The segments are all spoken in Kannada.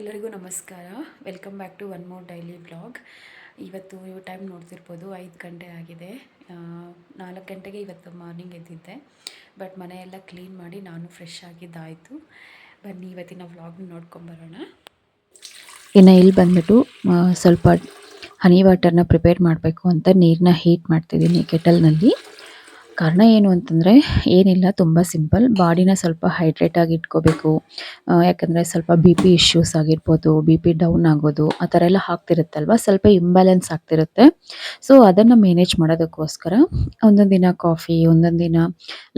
ಎಲ್ಲರಿಗೂ ನಮಸ್ಕಾರ. Welcome back to one more daily vlog ಇವತ್ತು ಟೈಮ್ ನೋಡ್ತಿರ್ಬೋದು, ಐದು ಗಂಟೆ ಆಗಿದೆ. ನಾಲ್ಕು ಗಂಟೆಗೆ ಇವತ್ತು ಮಾರ್ನಿಂಗ್ ಎದ್ದಿದ್ದೆ. ಬಟ್ ಮನೆಯೆಲ್ಲ ಕ್ಲೀನ್ ಮಾಡಿ ನಾನು ಫ್ರೆಶ್ ಆಗಿದ್ದಾಯಿತು. ಬನ್ನಿ, ಇವತ್ತಿನ ವ್ಲಾಗ್ನ ನೋಡ್ಕೊಂಬರೋಣ ಇನ್ನು ಇಲ್ಲಿ ಬಂದ್ಬಿಟ್ಟು ಸ್ವಲ್ಪ ಹನಿ ವಾಟರ್ನ ಪ್ರಿಪೇರ್ ಮಾಡಬೇಕು ಅಂತ ನೀರನ್ನ ಹೀಟ್ ಮಾಡ್ತಿದ್ದೀನಿ ಕೆಟಲ್ನಲ್ಲಿ ಕಾರಣ ಏನು ಅಂತಂದರೆ, ಏನಿಲ್ಲ, ತುಂಬ ಸಿಂಪಲ್ ಬಾಡಿನ ಸ್ವಲ್ಪ ಹೈಡ್ರೇಟ್ ಆಗಿ ಇಟ್ಕೋಬೇಕು. ಯಾಕಂದರೆ ಸ್ವಲ್ಪ ಬಿ ಪಿ ಇಶ್ಯೂಸ್ ಆಗಿರ್ಬೋದು ಬಿ ಪಿ ಡೌನ್ ಆಗೋದು, ಆ ಥರ ಎಲ್ಲ ಆಗ್ತಿರುತ್ತಲ್ವ? ಸ್ವಲ್ಪ ಇಂಬ್ಯಾಲೆನ್ಸ್ ಆಗ್ತಿರುತ್ತೆ. ಸೊ ಅದನ್ನು ಮ್ಯಾನೇಜ್ ಮಾಡೋದಕ್ಕೋಸ್ಕರ ಒಂದೊಂದು ದಿನ ಕಾಫಿ ಒಂದೊಂದು ದಿನ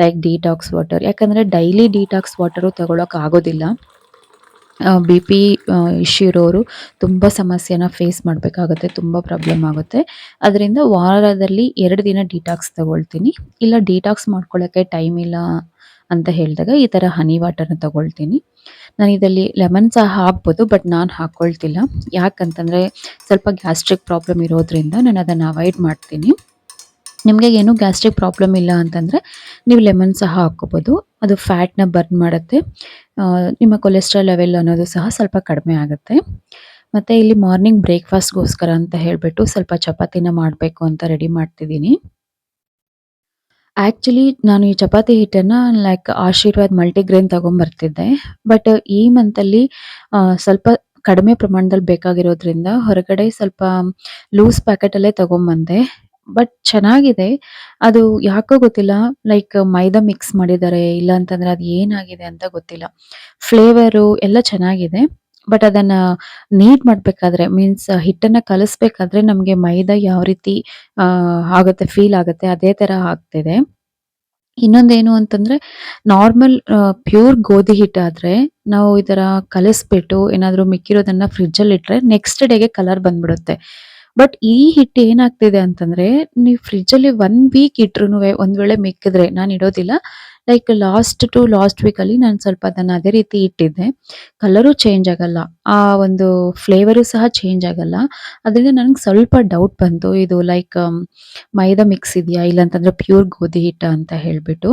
ಲೈಕ್ ಡೀಟಾಕ್ಸ್ ವಾಟರ್ ಯಾಕಂದರೆ ಡೈಲಿ ಡೀಟಾಕ್ಸ್ ವಾಟರು ತಗೊಳಕ್ಕೆ ಆಗೋದಿಲ್ಲ. ಬಿ ಪಿ ಇಶ್ಯೂ ಇರೋರು ತುಂಬ ಸಮಸ್ಯೆನ ಫೇಸ್ ಮಾಡಬೇಕಾಗುತ್ತೆ, ತುಂಬ ಪ್ರಾಬ್ಲಮ್ ಆಗುತ್ತೆ. ಅದರಿಂದ ವಾರದಲ್ಲಿ ಎರಡು ದಿನ ಡಿಟಾಕ್ಸ್ ತಗೊಳ್ತೀನಿ. ಇಲ್ಲ ಡಿಟಾಕ್ಸ್ ಮಾಡ್ಕೊಳ್ಳೋಕ್ಕೆ ಟೈಮ್ ಇಲ್ಲ ಅಂತ ಹೇಳಿದಾಗ ಈ ಥರ ಹನಿ ವಾಟರ್ನ ತಗೊಳ್ತೀನಿ. ನಾನು ಇದರಲ್ಲಿ ಲೆಮನ್ ಸಹ ಹಾಕ್ಬೋದು ಬಟ್ ನಾನು ಹಾಕ್ಕೊಳ್ತಿಲ್ಲ ಯಾಕಂತಂದರೆ ಸ್ವಲ್ಪ ಗ್ಯಾಸ್ಟ್ರಿಕ್ ಪ್ರಾಬ್ಲಮ್ ಇರೋದ್ರಿಂದ ನಾನು ಅದನ್ನು ಅವಾಯ್ಡ್ ಮಾಡ್ತೀನಿ. ನಿಮಗೆ ಏನು ಗ್ಯಾಸ್ಟ್ರಿಕ್ ಪ್ರಾಬ್ಲಮ್ ಇಲ್ಲ ಅಂತಂದರೆ ನೀವು ಲೆಮನ್ ಸಹ ಹಾಕ್ಕೋಬೋದು. ಅದು ಫ್ಯಾಟ್ನ ಬರ್ನ್ ಮಾಡುತ್ತೆ. ನಿಮ್ಮ ಕೊಲೆಸ್ಟ್ರಾಲ್ ಲೆವೆಲ್ ಅನ್ನೋದು ಸಹ ಸ್ವಲ್ಪ ಕಡಿಮೆ ಆಗುತ್ತೆ. ಮತ್ತು ಇಲ್ಲಿ ಮಾರ್ನಿಂಗ್ ಬ್ರೇಕ್ಫಾಸ್ಟ್ಗೋಸ್ಕರ ಅಂತ ಹೇಳಿಬಿಟ್ಟು ಸ್ವಲ್ಪ ಚಪಾತಿನ ಮಾಡಬೇಕು ಅಂತ ರೆಡಿ ಮಾಡ್ತಿದ್ದೀನಿ. ಆ್ಯಕ್ಚುಲಿ ನಾನು ಈ ಚಪಾತಿ ಹಿಟ್ಟನ್ನು ಲೈಕ್ ಆಶೀರ್ವಾದ್ ಮಲ್ಟಿಗ್ರೇನ್ ತೊಗೊಂಬರ್ತಿದ್ದೆ. ಬಟ್ ಈ ಮಂತಲ್ಲಿ ಸ್ವಲ್ಪ ಕಡಿಮೆ ಪ್ರಮಾಣದಲ್ಲಿ ಬೇಕಾಗಿರೋದ್ರಿಂದ ಹೊರಗಡೆ ಸ್ವಲ್ಪ ಲೂಸ್ ಪ್ಯಾಕೆಟಲ್ಲೇ ತೊಗೊಂಬಂದೆ. ಬಟ್ ಚೆನ್ನಾಗಿದೆ. ಅದು ಯಾಕೋ ಗೊತ್ತಿಲ್ಲ. ಲೈಕ್ ಮೈದಾ ಮಿಕ್ಸ್ ಮಾಡಿದ್ದಾರೆ. ಇಲ್ಲ ಅಂತಂದ್ರೆ ಅದು ಏನಾಗಿದೆ ಅಂತ ಗೊತ್ತಿಲ್ಲ. ಫ್ಲೇವರು ಎಲ್ಲ ಚೆನ್ನಾಗಿದೆ. ಬಟ್ ಅದನ್ನ ನೀಟ್ ಮಾಡ್ಬೇಕಾದ್ರೆ, ಮೀನ್ಸ್ ಹಿಟ್ಟನ್ನ ಕಲಿಸ್ಬೇಕಾದ್ರೆ ನಮ್ಗೆ ಮೈದಾ ಯಾವ ರೀತಿ ಆಗುತ್ತೆ ಫೀಲ್ ಆಗುತ್ತೆ, ಅದೇ ತರ ಆಗ್ತಿದೆ. ಇನ್ನೊಂದೇನು ಅಂತಂದ್ರೆ ನಾರ್ಮಲ್ ಪ್ಯೂರ್ ಗೋಧಿ ಹಿಟ್ಟಾದ್ರೆ ನಾವು ಈ ತರ ಕಲಿಸ್ಬಿಟ್ಟು ಏನಾದ್ರೂ ಮಿಕ್ಕಿರೋದನ್ನ ಫ್ರಿಡ್ಜ್ ಅಲ್ಲಿ ಇಟ್ರೆ ನೆಕ್ಸ್ಟ್ ಡೇಗೆ ಕಲರ್ ಬಂದ್ಬಿಡುತ್ತೆ. ಬಟ್ ಈ ಹಿಟ್ಟು ಏನಾಗ್ತಿದೆ ಅಂತಂದ್ರೆ, ನೀವು ಫ್ರಿಡ್ಜ್ ಅಲ್ಲಿ ಒನ್ ವೀಕ್ ಇಟ್ರು ಒಂದ್ ವೇಳೆ ಮಿಕ್ಕಿದ್ರೆ ನಾನು ಇಡೋದಿಲ್ಲ. Like last to last week ಅಲ್ಲಿ ನಾನು ಸ್ವಲ್ಪ ಅದನ್ನ ಅದೇ ರೀತಿ ಇಟ್ಟಿದ್ದೆ. ಕಲರು ಚೇಂಜ್ ಆಗಲ್ಲ. ಆ ಒಂದು ಫ್ಲೇವರು ಸಹ ಚೇಂಜ್ ಆಗಲ್ಲ. ಅದರಿಂದ ನನಗೆ ಸ್ವಲ್ಪ ಡೌಟ್ ಬಂತು. ಇದು ಲೈಕ್ ಮೈದಾ ಮಿಕ್ಸ್ ಇದೆಯಾ? ಇಲ್ಲಾಂತಂದ್ರೆ ಪ್ಯೂರ್ ಗೋಧಿ ಹಿಟ್ಟ ಅಂತ ಹೇಳ್ಬಿಟ್ಟು.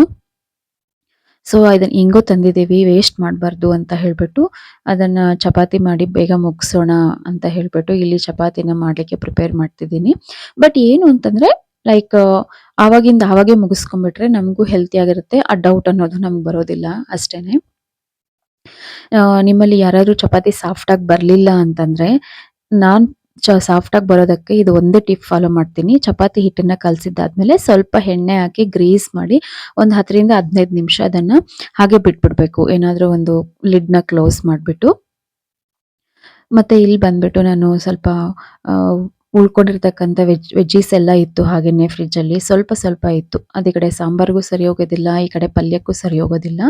ಸೊ ಇದನ್ನ ಹೆಂಗೋ ತಂದಿದ್ದೀವಿ ವೇಸ್ಟ್ ಮಾಡಬಾರ್ದು ಅಂತ ಹೇಳ್ಬಿಟ್ಟು ಅದನ್ನ ಚಪಾತಿ ಮಾಡಿ ಬೇಗ ಮುಗಿಸೋಣ ಅಂತ ಹೇಳ್ಬಿಟ್ಟು ಇಲ್ಲಿ ಚಪಾತಿನ ಮಾಡ್ಲಿಕ್ಕೆ ಪ್ರಿಪೇರ್ ಮಾಡ್ತಿದ್ದೀನಿ. ಬಟ್ ಏನು ಅಂತಂದ್ರೆ ಲೈಕ್ ಆವಾಗಿಂದ ಆವಾಗೇ ಮುಗಿಸ್ಕೊಂಡ್ಬಿಟ್ರೆ ನಮಗೂ ಹೆಲ್ತಿ ಆಗಿರುತ್ತೆ. ಆ ಡೌಟ್ ಅನ್ನೋದು ನಮ್ಗೆ ಬರೋದಿಲ್ಲ ಅಷ್ಟೇನೆ. ನಿಮ್ಮಲ್ಲಿ ಯಾರಾದರೂ ಚಪಾತಿ ಸಾಫ್ಟ್ ಆಗಿ ಬರ್ಲಿಲ್ಲ ಅಂತಂದ್ರೆ, ನಾನ್ ಚ ಸಾಫ್ಟಾಗಿ ಬರೋದಕ್ಕೆ ಇದು ಒಂದೇ ಟಿಪ್ ಫಾಲೋ ಮಾಡ್ತೀನಿ. ಚಪಾತಿ ಹಿಟ್ಟನ್ನ ಕಲಸಿದ್ದಾದ್ಮೇಲೆ ಸ್ವಲ್ಪ ಎಣ್ಣೆ ಹಾಕಿ ಗ್ರೀಸ್ ಮಾಡಿ ಒಂದು ಹತ್ತರಿಂದ ಹದಿನೈದು ನಿಮಿಷ ಅದನ್ನು ಹಾಗೆ ಬಿಟ್ಬಿಡ್ಬೇಕು. ಏನಾದರೂ ಒಂದು ಲಿಡ್ನ ಕ್ಲೋಸ್ ಮಾಡಿಬಿಟ್ಟು. ಮತ್ತು ಇಲ್ಲಿ ಬಂದ್ಬಿಟ್ಟು ನಾನು ಸ್ವಲ್ಪ ಉಳ್ಕೊಂಡಿರ್ತಕ್ಕಂಥ ವೆಜ್ ವೆಜ್ಜೀಸ್ ಎಲ್ಲ ಇತ್ತು ಹಾಗೆಯೇ ಫ್ರಿಜ್ ಅಲ್ಲಿ. ಸ್ವಲ್ಪ ಸ್ವಲ್ಪ ಇತ್ತು. ಅದೇ ಕಡೆ ಸಾಂಬಾರ್ಗೂ ಸರಿ ಹೋಗೋದಿಲ್ಲ, ಈ ಕಡೆ ಪಲ್ಯಕ್ಕೂ ಸರಿ ಹೋಗೋದಿಲ್ಲ.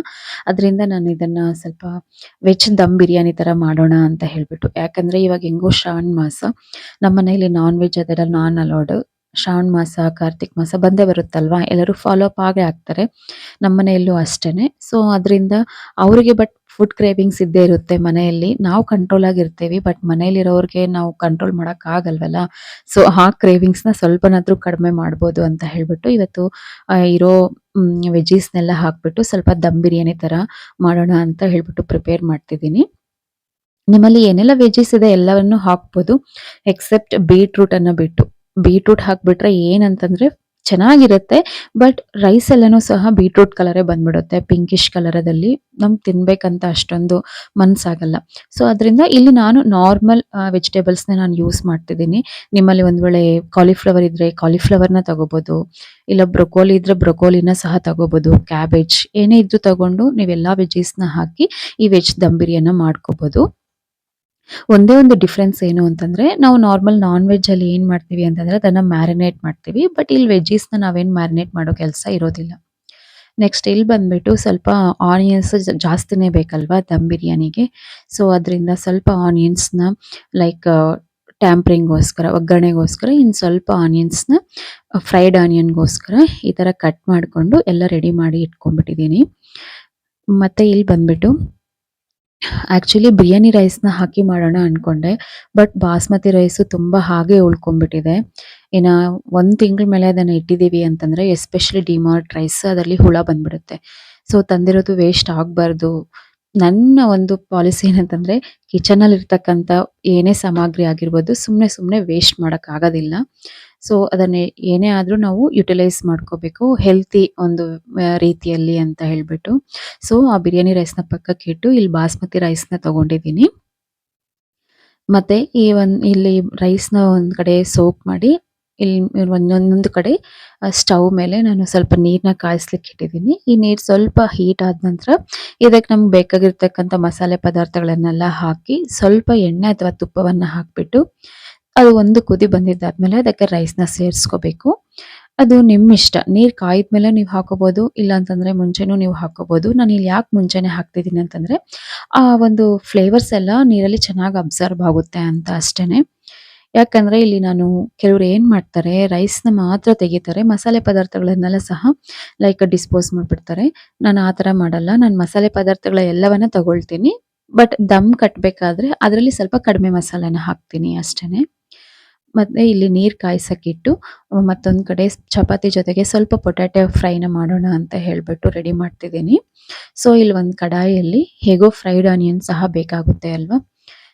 ಅದರಿಂದ ನಾನು ಇದನ್ನ ಸ್ವಲ್ಪ ವೆಜ್ ದಮ್ ಬಿರಿಯಾನಿ ತರ ಮಾಡೋಣ ಅಂತ ಹೇಳ್ಬಿಟ್ಟು. ಯಾಕಂದ್ರೆ ಇವಾಗ ಹೆಂಗೋ ಶ್ರಾವಣ ಮಾಸ. ನಮ್ಮ ಮನೆಯಲ್ಲಿ ನಾನ್ ವೆಜ್ ಅದೆಲ್ಲ ನಾನ್ ಅಲೋಡ್ ಶ್ರಾವಣ ಮಾಸ, ಕಾರ್ತಿಕ್ ಮಾಸ ಬಂದೇ ಬರುತ್ತಲ್ವಾ? ಎಲ್ಲರೂ ಫಾಲೋ ಅಪ್ ಆಗೇ ಆಗ್ತಾರೆ. ನಮ್ಮ ಮನೆಯಲ್ಲೂ ಅಷ್ಟೇನೆ. ಸೊ ಅದರಿಂದ ಅವರಿಗೆ ಬಟ್ ಫುಡ್ ಕ್ರೇವಿಂಗ್ಸ್ ಇದ್ದೇ ಇರುತ್ತೆ ಮನೆಯಲ್ಲಿ. ನಾವು ಕಂಟ್ರೋಲ್ ಆಗಿರ್ತೀವಿ ಬಟ್ ಮನೆಯಲ್ಲಿರೋರಿಗೆ ನಾವು ಕಂಟ್ರೋಲ್ ಮಾಡೋಕ್ಕಾಗಲ್ವಲ್ಲ ಸೊ ಆ ಕ್ರೇವಿಂಗ್ಸ್ನ ಸ್ವಲ್ಪನಾದರೂ ಕಡಿಮೆ ಮಾಡ್ಬೋದು ಅಂತ ಹೇಳ್ಬಿಟ್ಟು ಇವತ್ತು ಇರೋ ವೆಜೀಸ್ನೆಲ್ಲ ಹಾಕ್ಬಿಟ್ಟು ಸ್ವಲ್ಪ ದಮ್ ಬಿರಿಯಾನಿ ಥರ ಮಾಡೋಣ ಅಂತ ಹೇಳ್ಬಿಟ್ಟು ಪ್ರಿಪೇರ್ ಮಾಡ್ತಿದ್ದೀನಿ. ನಿಮ್ಮಲ್ಲಿ ಏನೆಲ್ಲ ವೆಜೀಸ್ ಇದೆ ಎಲ್ಲವನ್ನು ಹಾಕ್ಬೋದು ಎಕ್ಸೆಪ್ಟ್ ಬೀಟ್ರೂಟ್ ಅನ್ನು ಬಿಟ್ಟು. ಬೀಟ್ರೂಟ್ ಹಾಕ್ಬಿಟ್ರೆ ಏನಂತಂದ್ರೆ ಚೆನ್ನಾಗಿರುತ್ತೆ. ಬಟ್ ರೈಸ್ ಎಲ್ಲನೂ ಸಹ ಬೀಟ್ರೂಟ್ ಕಲರೇ ಬಂದ್ಬಿಡುತ್ತೆ. ಪಿಂಕಿಶ್ ಕಲರದಲ್ಲಿ ನಮ್ಗೆ ತಿನ್ಬೇಕಂತ ಅಷ್ಟೊಂದು ಮನ್ಸಾಗಲ್ಲ. ಸೊ ಅದರಿಂದ ಇಲ್ಲಿ ನಾನು ನಾರ್ಮಲ್ ವೆಜಿಟೇಬಲ್ಸ್ನ ನಾನು ಯೂಸ್ ಮಾಡ್ತಿದ್ದೀನಿ. ನಿಮ್ಮಲ್ಲಿ ಒಂದು ವೇಳೆ ಕಾಲಿಫ್ಲವರ್ ಇದ್ರೆ ಕಾಲಿಫ್ಲವರ್ನ ತಗೋಬೋದು. ಇಲ್ಲ ಬ್ರೊಕೋಲಿ ಇದ್ರೆ ಬ್ರೊಕೋಲಿನ ಸಹ ತಗೋಬೋದು. ಕ್ಯಾಬೇಜ್ ಏನೇ ಇದ್ದು ತಗೊಂಡು ನೀವೆಲ್ಲ ವೆಜೀಸ್ನ ಹಾಕಿ ಈ ವೆಜ್ ದಮ್ ಬಿರಿಯಾನ ಮಾಡ್ಕೋಬಹುದು ಒಂದೇ ಒಂದು ಡಿಫ್ರೆನ್ಸ್ ಏನು ಅಂತಂದ್ರೆ, ನಾವು ನಾರ್ಮಲ್ ನಾನ್ ವೆಜ್ ಅಲ್ಲಿ ಏನ್ ಮಾಡ್ತೀವಿ ಅಂತಂದ್ರೆ, ಅದನ್ನ ಮ್ಯಾರಿನೇಟ್ ಮಾಡ್ತೀವಿ. ಬಟ್ ಇಲ್ಲಿ ವೆಜ್ಜಿಸ್ನ ನಾವೇನ್ ಮ್ಯಾರಿನೇಟ್ ಮಾಡೋ ಕೆಲಸ ಇರೋದಿಲ್ಲ. ನೆಕ್ಸ್ಟ್ ಇಲ್ಲಿ ಬಂದ್ಬಿಟ್ಟು ಸ್ವಲ್ಪ ಆನಿಯನ್ಸ್ ಜಾಸ್ತಿನೇ ಬೇಕಲ್ವಾ ದಮ್ ಬಿರಿಯಾನಿಗೆ. ಸೊ ಅದರಿಂದ ಸ್ವಲ್ಪ ಆನಿಯನ್ಸ್ನ ಲೈಕ್ ಟ್ಯಾಂಪ್ರಿಂಗ್ಗೋಸ್ಕರ ಒಗ್ಗರಣೆಗೋಸ್ಕರ ಇನ್ನು ಸ್ವಲ್ಪ ಆನಿಯನ್ಸ್ನ ಫ್ರೈಡ್ ಆನಿಯನ್ಗೋಸ್ಕರ ಈ ಥರ ಕಟ್ ಮಾಡಿಕೊಂಡು ಎಲ್ಲ ರೆಡಿ ಮಾಡಿ ಇಟ್ಕೊಂಡ್ಬಿಟ್ಟಿದ್ದೀನಿ. ಮತ್ತೆ ಇಲ್ಲಿ ಬಂದ್ಬಿಟ್ಟು ಆಕ್ಚುಲಿ ಬಿರಿಯಾನಿ ರೈಸ್ನ ಹಾಕಿ ಮಾಡೋಣ ಅಂದ್ಕೊಂಡೆ ಬಟ್ ಬಾಸ್ಮತಿ ರೈಸು ತುಂಬ ಹಾಗೆ ಉಳ್ಕೊಂಡ್ಬಿಟ್ಟಿದೆ. ಇನ್ನು ಒಂದು ತಿಂಗಳ ಮೇಲೆ ಅದನ್ನು ಇಟ್ಟಿದ್ದೀವಿ ಅಂತಂದ್ರೆ ಎಸ್ಪೆಷಲಿ ಡಿಮಾರ್ಟ್ ರೈಸ್ ಅದರಲ್ಲಿ ಹುಳ ಬಂದ್ಬಿಡುತ್ತೆ. ಸೊ ತಂದಿರೋದು ವೇಸ್ಟ್ ಆಗ್ಬಾರ್ದು. ನನ್ನ ಒಂದು ಪಾಲಿಸಿ ಏನಂತಂದ್ರೆ ಕಿಚನಲ್ಲಿ ಇರ್ತಕ್ಕಂಥ ಏನೇ ಸಾಮಗ್ರಿ ಆಗಿರ್ಬೋದು ಸುಮ್ಮನೆ ಸುಮ್ಮನೆ ವೇಸ್ಟ್ ಮಾಡೋಕ್ಕಾಗೋದಿಲ್ಲ. ಸೊ ಅದನ್ನೇ ಏನೇ ಆದ್ರೂ ನಾವು ಯುಟಿಲೈಸ್ ಮಾಡ್ಕೋಬೇಕು ಹೆಲ್ತಿ ಒಂದು ರೀತಿಯಲ್ಲಿ ಅಂತ ಹೇಳ್ಬಿಟ್ಟು. ಸೊ ಆ ಬಿರಿಯಾನಿ ರೈಸ್‌ನ ಪಕ್ಕಕ್ಕಿಟ್ಟು ಇಲ್ಲಿ ಬಾಸ್ಮತಿ ರೈಸ್‌ನ ತಗೊಂಡಿದ್ದೀನಿ. ಮತ್ತೆ ಈ ಒಂದು, ಇಲ್ಲಿ ರೈಸ್‌ನ ಒಂದು ಕಡೆ ಸೋಕ್ ಮಾಡಿ ಇಲ್ಲಿ ಒಂದೊಂದೊಂದು ಕಡೆ ಸ್ಟವ್ ಮೇಲೆ ನಾನು ಸ್ವಲ್ಪ ನೀರನ್ನ ಕಾಯಿಸ್ಲಿಕ್ಕೆ ಇಟ್ಟಿದ್ದೀನಿ. ಈ ನೀರು ಸ್ವಲ್ಪ ಹೀಟ್ ಆದ ನಂತರ ಇದಕ್ಕೆ ನಮ್ಗೆ ಬೇಕಾಗಿರ್ತಕ್ಕಂಥ ಮಸಾಲೆ ಪದಾರ್ಥಗಳನ್ನೆಲ್ಲ ಹಾಕಿ ಸ್ವಲ್ಪ ಎಣ್ಣೆ ಅಥವಾ ತುಪ್ಪವನ್ನು ಹಾಕಿಬಿಟ್ಟು ಅದು ಒಂದು ಕುದಿ ಬಂದಿದ್ದಾದ್ಮೇಲೆ ಅದಕ್ಕೆ ರೈಸ್‌ನ ಸೇರಿಸ್ಕೋಬೇಕು. ಅದು ನಿಮ್ಮ ನಿಮ್ಮಿಷ್ಟ. ನೀರ್ ಕಾಯಿದ್ಮೇಲೆ ನೀವು ಹಾಕೋಬೋದು ಇಲ್ಲ ಅಂತಂದರೆ ಮುಂಚೆನೂ ನೀವು ಹಾಕೋಬೋದು ನಾನು ಇಲ್ಲಿ ಯಾಕೆ ಮುಂಚೆನೆ ಹಾಕ್ತಿದ್ದೀನಿ ಅಂತಂದರೆ, ಆ ಒಂದು ಫ್ಲೇವರ್ಸ್ ಎಲ್ಲ ನೀರಲ್ಲಿ ಚೆನ್ನಾಗಿ ಅಬ್ಸರ್ವ್ ಆಗುತ್ತೆ ಅಂತ ಅಷ್ಟೇನೆ. ಯಾಕಂದ್ರೆ ಇಲ್ಲಿ ನಾನು ಕೆಲವರು ಏನ್ ಮಾಡ್ತಾರೆ ರೈಸ್‌ನ ಮಾತ್ರ ತೆಗಿತಾರೆ. ಮಸಾಲೆ ಪದಾರ್ಥಗಳನ್ನೆಲ್ಲ ಸಹ ಲೈಕ್ ಡಿಸ್ಪೋಸ್ ಮಾಡ್ಬಿಡ್ತಾರೆ. ನಾನು ಆ ತರ ಮಾಡಲ್ಲ. ನಾನು ಮಸಾಲೆ ಪದಾರ್ಥಗಳ ಎಲ್ಲವನ್ನ ತಗೊಳ್ತೀನಿ. ಬಟ್ ದಮ್ ಕಟ್ಟಬೇಕಾದ್ರೆ ಅದರಲ್ಲಿ ಸ್ವಲ್ಪ ಕಡಿಮೆ ಮಸಾಲೆನ ಹಾಕ್ತೀನಿ ಅಷ್ಟೇನೆ. ಮತ್ತೆ ಇಲ್ಲಿ ನೀರ್ ಕಾಯಿಸಕ್ಕಿಟ್ಟು ಮತ್ತೊಂದು ಕಡೆ ಚಪಾತಿ ಜೊತೆಗೆ ಸ್ವಲ್ಪ ಪೊಟ್ಯಾಟೊ ಫ್ರೈನ ಮಾಡೋಣ ಅಂತ ಹೇಳ್ಬಿಟ್ಟು ರೆಡಿ ಮಾಡ್ತಿದ್ದೀನಿ. ಸೊ ಇಲ್ಲಿ ಒಂದು ಕಡಾಯಿಯಲ್ಲಿ ಹೇಗೋ ಫ್ರೈಡ್ ಆನಿಯನ್ ಸಹ ಬೇಕಾಗುತ್ತೆ ಅಲ್ವಾ?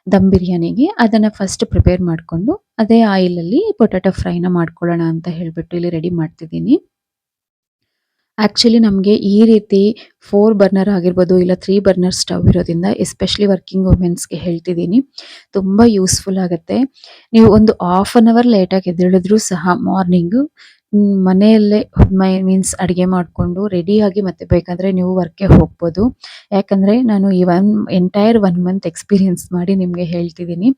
ದಮ್ ಬಿರಿಯಾನಿಗೆ ಅದನ್ನ ಫಸ್ಟ್ ಪ್ರಿಪೇರ್ ಮಾಡ್ಕೊಂಡು ಅದೇ ಆಯಿಲಲ್ಲಿ ಪೊಟ್ಯಾಟೊ ಫ್ರೈನ ಮಾಡ್ಕೊಳ್ಳೋಣ ಅಂತ ಹೇಳ್ಬಿಟ್ಟು ಇಲ್ಲಿ ರೆಡಿ ಮಾಡ್ತಿದ್ದೀನಿ. ಆಕ್ಚುಲಿ ನಮಗೆ ಈ ರೀತಿ ಫೋರ್ ಬರ್ನರ್ ಆಗಿರ್ಬೋದು ಇಲ್ಲ ತ್ರೀ ಬರ್ನರ್ ಸ್ಟವ್ ಇರೋದ್ರಿಂದ ಎಸ್ಪೆಷಲಿ ವರ್ಕಿಂಗ್ ವುಮೆನ್ಸ್‌ಗೆ ಹೇಳ್ತಿದ್ದೀನಿ. ತುಂಬಾ ಯೂಸ್‌ಫುಲ್ ಆಗುತ್ತೆ ನೀವು ಒಂದು ಹಾಫ್ ಅನ್ ಅವರ್ ಲೇಟಾಗಿ ಎದ್ದೇಳಿದ್ರು ಸಹ ಮಾರ್ನಿಂಗು ಮನೆಯಲ್ಲೇ ಮೈ ಮೀನ್ಸ್ ಅಡುಗೆ ಮಾಡ್ಕೊಂಡು ರೆಡಿಯಾಗಿ ಮತ್ತೆ ಬೇಕಾದರೆ ನೀವು ವರ್ಕ್‌ಗೆ ಹೋಗ್ಬೋದು. ಯಾಕಂದ್ರೆ ನಾನು ಈ one entire one month experience ಮಾಡಿ ನಿಮಗೆ ಹೇಳ್ತಿದ್ದೀನಿ.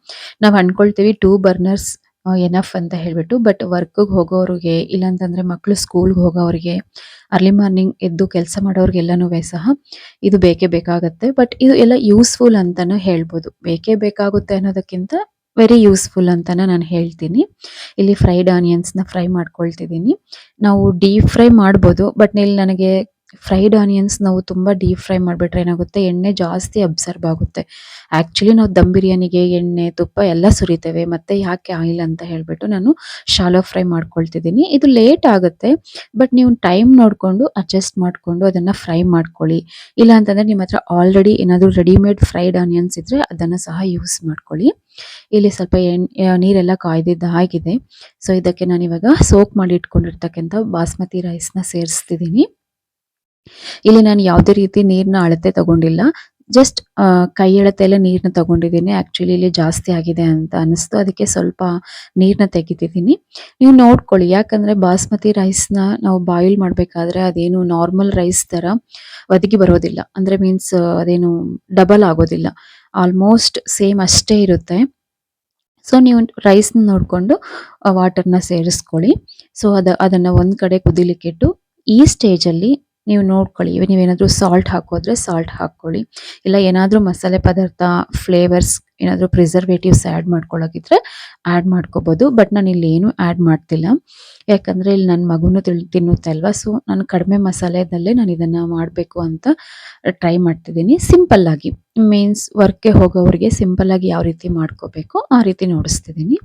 ನಾವು ಅಂದ್ಕೊಳ್ತೀವಿ ಟೂ ಬರ್ನರ್ಸ್ ಎನಫ್ ಅಂತ ಹೇಳಿಬಿಟ್ಟು ಬಟ್ ವರ್ಕ್‌ಗೆ ಹೋಗೋರಿಗೆ, ಇಲ್ಲಾಂತಂದರೆ ಮಕ್ಕಳು ಸ್ಕೂಲ್‌ಗೆ ಹೋಗೋರಿಗೆ ಅರ್ಲಿ ಮಾರ್ನಿಂಗ್ ಎದ್ದು ಕೆಲಸ ಮಾಡೋರಿಗೆಲ್ಲನೂ ಸಹ ಇದು ಬೇಕೇ ಬೇಕಾಗುತ್ತೆ ಬಟ್ ಇದು ಎಲ್ಲ ಯೂಸ್‌ಫುಲ್ ಅಂತಾನೂ ಹೇಳ್ಬೋದು. ಬೇಕೇ ಬೇಕಾಗುತ್ತೆ ಅನ್ನೋದಕ್ಕಿಂತ ವೆರಿ ಯೂಸ್‌ಫುಲ್ ಅಂತಾನೆ ನಾನು ಹೇಳ್ತೀನಿ. ಇಲ್ಲಿ ಫ್ರೈಡ್ ಆನಿಯನ್ಸ್‌ನ ಫ್ರೈ ಮಾಡ್ಕೊಳ್ತಿದ್ದೀನಿ. ನಾವು ಡೀಪ್ ಫ್ರೈ ಮಾಡ್ಬೋದು. ಬಟ್ ಇಲ್ಲಿ ನನಗೆ ಫ್ರೈಡ್ ಆನಿಯನ್ಸ್ ನಾವು ತುಂಬ ಡೀಪ್ ಫ್ರೈ ಮಾಡ್ಬಿಟ್ರೆ ಏನಾಗುತ್ತೆ ಎಣ್ಣೆ ಜಾಸ್ತಿ ಅಬ್ಸರ್ಬ್ ಆಗುತ್ತೆ. ಆ್ಯಕ್ಚುಲಿ ನಾವು ದಮ್ ಬಿರಿಯಾನಿಗೆ ಎಣ್ಣೆ, ತುಪ್ಪ ಎಲ್ಲ ಸುರಿತೇವೆ. ಮತ್ತೆ ಯಾಕೆ ಆಯಿಲ್ ಅಂತ ಹೇಳಿಬಿಟ್ಟು ನಾನು ಶಾಲೋ ಫ್ರೈ ಮಾಡ್ಕೊಳ್ತಿದ್ದೀನಿ. ಇದು ಲೇಟ್ ಆಗುತ್ತೆ. ಬಟ್ ನೀವು ಟೈಮ್ ನೋಡಿಕೊಂಡು ಅಡ್ಜಸ್ಟ್ ಮಾಡಿಕೊಂಡು ಅದನ್ನು ಫ್ರೈ ಮಾಡ್ಕೊಳ್ಳಿ. ಇಲ್ಲ ಅಂತಂದರೆ ನಿಮ್ಮ ಹತ್ರ ಆಲ್ರೆಡಿ ಏನಾದರೂ ರೆಡಿಮೇಡ್ ಫ್ರೈಡ್ ಆನಿಯನ್ಸ್ ಇದ್ದರೆ ಅದನ್ನು ಸಹ ಯೂಸ್ ಮಾಡ್ಕೊಳ್ಳಿ. ಇಲ್ಲಿ ಸ್ವಲ್ಪ ಎಣ್ಣೆ ನೀರೆಲ್ಲ ಕಾಯ್ದಿದ್ದ ಆಗಿದೆ ಸೊ ಇದಕ್ಕೆ ನಾನಿವಾಗ ಸೋಕ್ ಮಾಡಿ ಇಟ್ಕೊಂಡಿರ್ತಕ್ಕಂಥ ಬಾಸ್ಮತಿ ರೈಸ್‌ನ ಸೇರಿಸ್ತಿದ್ದೀನಿ. ಇಲ್ಲಿ ನಾನು ಯಾವುದೇ ರೀತಿ ನೀರ್‌ನ ಅಳತೆ ತಗೊಂಡಿಲ್ಲ. ಜಸ್ಟ್ ಕೈ ಅಳತೆಯಲ್ಲೇ ನೀರನ್ನ ತಗೊಂಡಿದ್ದೀನಿ. ಆ್ಯಕ್ಚುಲಿ ಇಲ್ಲಿ ಜಾಸ್ತಿ ಆಗಿದೆ ಅಂತ ಅನಿಸ್ತು. ಅದಕ್ಕೆ ಸ್ವಲ್ಪ ನೀರನ್ನ ತೆಗಿತಿದ್ದೀನಿ. ನೀವು ನೋಡ್ಕೊಳ್ಳಿ ಯಾಕಂದ್ರೆ ಬಾಸ್ಮತಿ ರೈಸ್‌ನ ನಾವು ಬಾಯ್ಲ್ ಮಾಡಬೇಕಾದ್ರೆ ಅದೇನು ನಾರ್ಮಲ್ ರೈಸ್ ತರ ಒದಗಿ ಬರೋದಿಲ್ಲ. ಅಂದ್ರೆ ಮೀನ್ಸ್ ಅದೇನು ಡಬಲ್ ಆಗೋದಿಲ್ಲ. ಆಲ್ಮೋಸ್ಟ್ ಸೇಮ್ ಅಷ್ಟೇ ಇರುತ್ತೆ. ಸೊ ನೀವು ರೈಸ್‌ನ ನೋಡ್ಕೊಂಡು ವಾಟರ್‌ನ ಸೇರಿಸ್ಕೊಳ್ಳಿ. ಸೊ ಅದು, ಅದನ್ನ ಒಂದು ಕಡೆ ಕುದಿಲಿಕ್ಕಿಟ್ಟು, ಈ ಸ್ಟೇಜಲ್ಲಿ ನೀವು ನೋಡ್ಕೊಳ್ಳಿ ನೀವೇನಾದ್ರೂ ಸಾಲ್ಟ್ ಹಾಕೋದ್ರೆ ಸಾಲ್ಟ್ ಹಾಕ್ಕೊಳ್ಳಿ. ಇಲ್ಲ ಏನಾದರೂ ಮಸಾಲೆ ಪದಾರ್ಥ, ಫ್ಲೇವರ್ಸ್ ಏನಾದ್ರೂ ಪ್ರಿಸರ್ವೇಟಿವ್ಸ್ ಆ್ಯಡ್ ಮಾಡ್ಕೊಳ್ಳೋಕ್ಕಿದ್ರೆ ಆ್ಯಡ್ ಮಾಡ್ಕೋಬೋದು ಬಟ್ ನಾನು ಇಲ್ಲಿ ಏನೂ ಆ್ಯಡ್ ಮಾಡ್ತಿಲ್ಲ. ಯಾಕಂದರೆ ಇಲ್ಲಿ ನನ್ನ ಮಗುನೂ ತಿಳ್ ತಿನ್ನುತ್ತೆ ಅಲ್ವಾ? ಸೊ ನಾನು ಕಡಿಮೆ ಮಸಾಲೆದಲ್ಲೇ ನಾನು ಇದನ್ನು ಮಾಡಬೇಕು ಅಂತ ಟ್ರೈ ಮಾಡ್ತಿದ್ದೀನಿ. ಸಿಂಪಲ್ಲಾಗಿ ಮೀನ್ಸ್ ವರ್ಕ್‌ಗೆ ಹೋಗೋವ್ರಿಗೆ ಸಿಂಪಲ್ಲಾಗಿ ಯಾವ ರೀತಿ ಮಾಡ್ಕೋಬೇಕು ಆ ರೀತಿ ನೋಡಿಸ್ತಿದ್ದೀನಿ.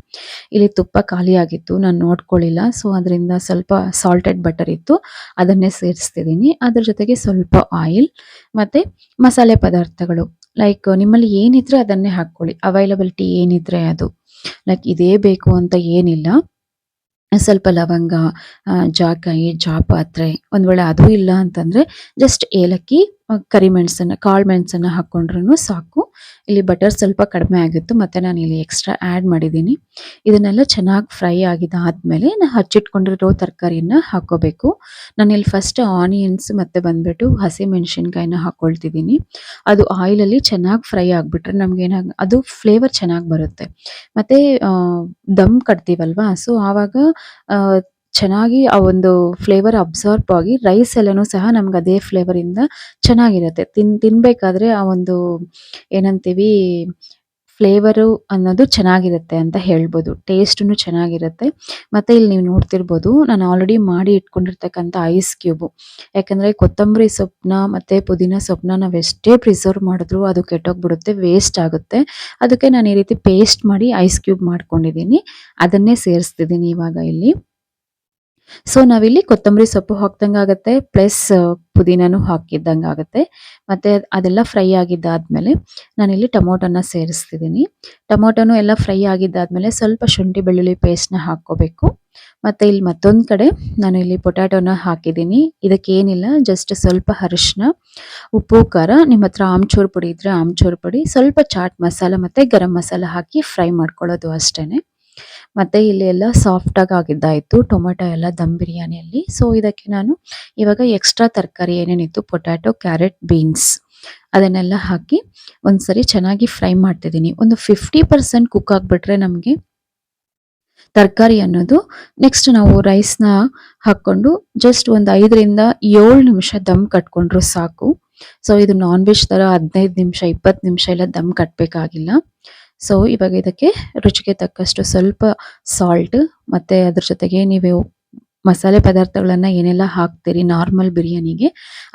ಇಲ್ಲಿ ತುಪ್ಪ ಖಾಲಿಯಾಗಿತ್ತು. ನಾನು ನೋಡ್ಕೊಳ್ಳಿಲ್ಲ. ಸೊ ಅದರಿಂದ ಸ್ವಲ್ಪ ಸಾಲ್ಟೆಡ್ ಬಟರ್ ಇತ್ತು. ಅದನ್ನೇ ಸೇರಿಸ್ತಿದ್ದೀನಿ. ಅದ್ರ ಜೊತೆಗೆ ಸ್ವಲ್ಪ ಆಯಿಲ್ ಮತ್ತು ಮಸಾಲೆ ಪದಾರ್ಥಗಳು ಲೈಕ್ ನಿಮ್ಮಲ್ಲಿ ಏನಿದ್ರೆ ಅದನ್ನೇ ಹಾಕ್ಕೊಳ್ಳಿ. ಅವೈಲಬಿಲಿಟಿ ಏನಿದ್ರೆ ಅದು. ಲೈಕ್ ಇದೇ ಬೇಕು ಅಂತ ಏನಿಲ್ಲ. ಸ್ವಲ್ಪ ಲವಂಗ, ಜಾಕಾಯಿ, ಜಾಪಾತ್ರೆ ಒಂದ್ ವೇಳೆ ಅದು ಇಲ್ಲ ಅಂತಂದ್ರೆ ಜಸ್ಟ್ ಏಲಕ್ಕಿ, ಅ, ಕಾಳು ಮೆಣಸನ್ನು ಹಾಕ್ಕೊಂಡ್ರೂ ಸಾಕು. ಇಲ್ಲಿ ಬಟರ್ ಸ್ವಲ್ಪ ಕಡಿಮೆ ಆಗಿತ್ತು. ಮತ್ತು ನಾನು ಇಲ್ಲಿ ಎಕ್ಸ್ಟ್ರಾ ಆ್ಯಡ್ ಮಾಡಿದ್ದೀನಿ. ಇದನ್ನೆಲ್ಲ ಚೆನ್ನಾಗಿ ಫ್ರೈ ಆಗಿದಾದಮೇಲೆ ನಾನು ಹಚ್ಚಿಟ್ಕೊಂಡಿರೋ ತರಕಾರಿಯನ್ನ ಹಾಕೋಬೇಕು. ನಾನಿಲ್ಲಿ ಫಸ್ಟ್ ಆನಿಯನ್ಸ್ ಮತ್ತೆ ಬಂದ್ಬಿಟ್ಟು ಹಸಿಮೆಣಸಿನಕಾಯಿನ ಹಾಕ್ಕೊಳ್ತಿದ್ದೀನಿ ಅದು ಆಯಿಲಲ್ಲಿ ಚೆನ್ನಾಗಿ ಫ್ರೈ ಆಗಿಬಿಟ್ರೆ ನಮಗೇನಾಗ ಅದು ಫ್ಲೇವರ್ ಚೆನ್ನಾಗಿ ಬರುತ್ತೆ. ಮತ್ತು ದಮ್ ಕಟ್ತೀವಲ್ವಾ? ಸೊ ಆವಾಗ ಚೆನ್ನಾಗಿ ಆ ಒಂದು ಫ್ಲೇವರ್ ಅಬ್ಸರ್ಬ್ ಆಗಿ ರೈಸ್ ಎಲ್ಲಾನು ಸಹ ನಮ್ಗೆ ಅದೇ ಫ್ಲೇವರಿಂದ ಚೆನ್ನಾಗಿರುತ್ತೆ. ತಿನ್ ತಿನ್ಬೇಕಾದ್ರೆ ಆ ಒಂದು ಏನಂತೀವಿ ಫ್ಲೇವರು ಅನ್ನೋದು ಚೆನ್ನಾಗಿರುತ್ತೆ ಅಂತ ಹೇಳ್ಬೋದು. ಟೇಸ್ಟೂ ಚೆನ್ನಾಗಿರುತ್ತೆ. ಮತ್ತೆ ಇಲ್ಲಿ ನೀವು ನೋಡ್ತಿರ್ಬೋದು ನಾನು ಆಲ್ರೆಡಿ ಮಾಡಿ ಇಟ್ಕೊಂಡಿರ್ತಕ್ಕಂಥ ಐಸ್ ಕ್ಯೂಬು. ಯಾಕಂದ್ರೆ ಕೊತ್ತಂಬರಿ ಸೊಪ್ಪನ್ನ ಮತ್ತೆ ಪುದೀನ ಸೊಪ್ಪನ್ನ ನಾವು ಎಷ್ಟೇ ಪ್ರಿಸರ್ವ್ ಮಾಡಿದ್ರು ಅದು ಕೆಟ್ಟೋಗ್ಬಿಡುತ್ತೆ, ವೇಸ್ಟ್ ಆಗುತ್ತೆ. ಅದಕ್ಕೆ ನಾನು ಈ ರೀತಿ ಪೇಸ್ಟ್ ಮಾಡಿ ಐಸ್ ಕ್ಯೂಬ್ ಮಾಡ್ಕೊಂಡಿದ್ದೀನಿ. ಅದನ್ನೇ ಸೇರಿಸ್ತಿದ್ದೀನಿ ಇವಾಗ ಇಲ್ಲಿ. ಸೊ ನಾವಿಲ್ಲಿ ಕೊತ್ತಂಬರಿ ಸೊಪ್ಪು ಹಾಕ್ದಂಗಾಗತ್ತೆ ಪ್ಲಸ್ ಪುದೀನಾನು ಹಾಕಿದ್ದಂಗಾಗತ್ತೆ. ಮತ್ತೆ ಅದೆಲ್ಲ ಫ್ರೈ ಆಗಿದ್ದಾದಮೇಲೆ ನಾನಿಲ್ಲಿ ಟೊಮೊಟೊನ ಸೇರಿಸ್ತಿದ್ದೀನಿ ಟೊಮೊಟೊನೂ ಎಲ್ಲ ಫ್ರೈ ಆಗಿದ್ದಾದಮೇಲೆ ಸ್ವಲ್ಪ ಶುಂಠಿ ಬೆಳ್ಳುಳ್ಳಿ ಪೇಸ್ಟ್ನ ಹಾಕ್ಕೋಬೇಕು. ಮತ್ತೆ ಇಲ್ಲಿ ಮತ್ತೊಂದು ಕಡೆ ನಾನು ಇಲ್ಲಿ ಪೊಟ್ಯಾಟೊನ ಹಾಕಿದ್ದೀನಿ ಇದಕ್ಕೆ ಏನಿಲ್ಲ ಜಸ್ಟ್ ಸ್ವಲ್ಪ ಅರಿಶಿನ ಉಪ್ಪು, ಖಾರ, ನಿಮ್ಮ ಹತ್ರ ಆಮ್ಚೂರು ಪುಡಿ ಇದ್ರೆ ಆಮ್ಚೂರು ಪುಡಿ, ಸ್ವಲ್ಪ ಚಾಟ್ ಮಸಾಲ ಮತ್ತೆ ಗರಂ ಮಸಾಲ ಹಾಕಿ ಫ್ರೈ ಮಾಡ್ಕೊಳ್ಳೋದು ಅಷ್ಟೇನೆ. ಮತ್ತೆ ಇಲ್ಲಿ ಎಲ್ಲ ಸಾಫ್ಟ್ ಆಗಿ ಆಗಿದ್ದಾಯ್ತು. ಟೊಮೆಟೊ ಎಲ್ಲ ದಮ್ ಬಿರಿಯಾನಿಯಲ್ಲಿ. ಸೊ ಇದಕ್ಕೆ ನಾನು ಇವಾಗ ಎಕ್ಸ್ಟ್ರಾ ತರಕಾರಿ ಏನೇನಿತ್ತು ಪೊಟ್ಯಾಟೊ ಕ್ಯಾರೆಟ್ ಬೀನ್ಸ್ ಅದನ್ನೆಲ್ಲ ಹಾಕಿ ಒಂದ್ಸರಿ ಚೆನ್ನಾಗಿ ಫ್ರೈ ಮಾಡ್ತಿದ್ದೀನಿ. ಒಂದು ಫಿಫ್ಟಿ ಪರ್ಸೆಂಟ್ ಕುಕ್ ಆಗಿಬಿಟ್ರೆ ನಮಗೆ ತರಕಾರಿ ಅನ್ನೋದು ನೆಕ್ಸ್ಟ್ ನಾವು ರೈಸ್ನ ಹಾಕ್ಕೊಂಡು ಜಸ್ಟ್ ಒಂದು ಐದರಿಂದ ಏಳು ನಿಮಿಷ ದಮ್ ಕಟ್ಕೊಂಡ್ರು ಸಾಕು. ಸೊ ಇದು ನಾನ್ ವೆಜ್ ಥರ ಹದಿನೈದು ನಿಮಿಷ, ಇಪ್ಪತ್ತು ನಿಮಿಷ ಎಲ್ಲ ದಮ್ ಕಟ್ಟಬೇಕಾಗಿಲ್ಲ ಸೊ ಇವಾಗ ಇದಕ್ಕೆ ರುಚಿಗೆ ತಕ್ಕಷ್ಟು ಸ್ವಲ್ಪ ಸಾಲ್ಟ್ ಮತ್ತು ಅದ್ರ ಜೊತೆಗೆ ನೀವು ಮಸಾಲೆ ಪದಾರ್ಥಗಳನ್ನು ಏನೆಲ್ಲ ಹಾಕ್ತೀರಿ ನಾರ್ಮಲ್ ಬಿರಿಯಾನಿಗೆ,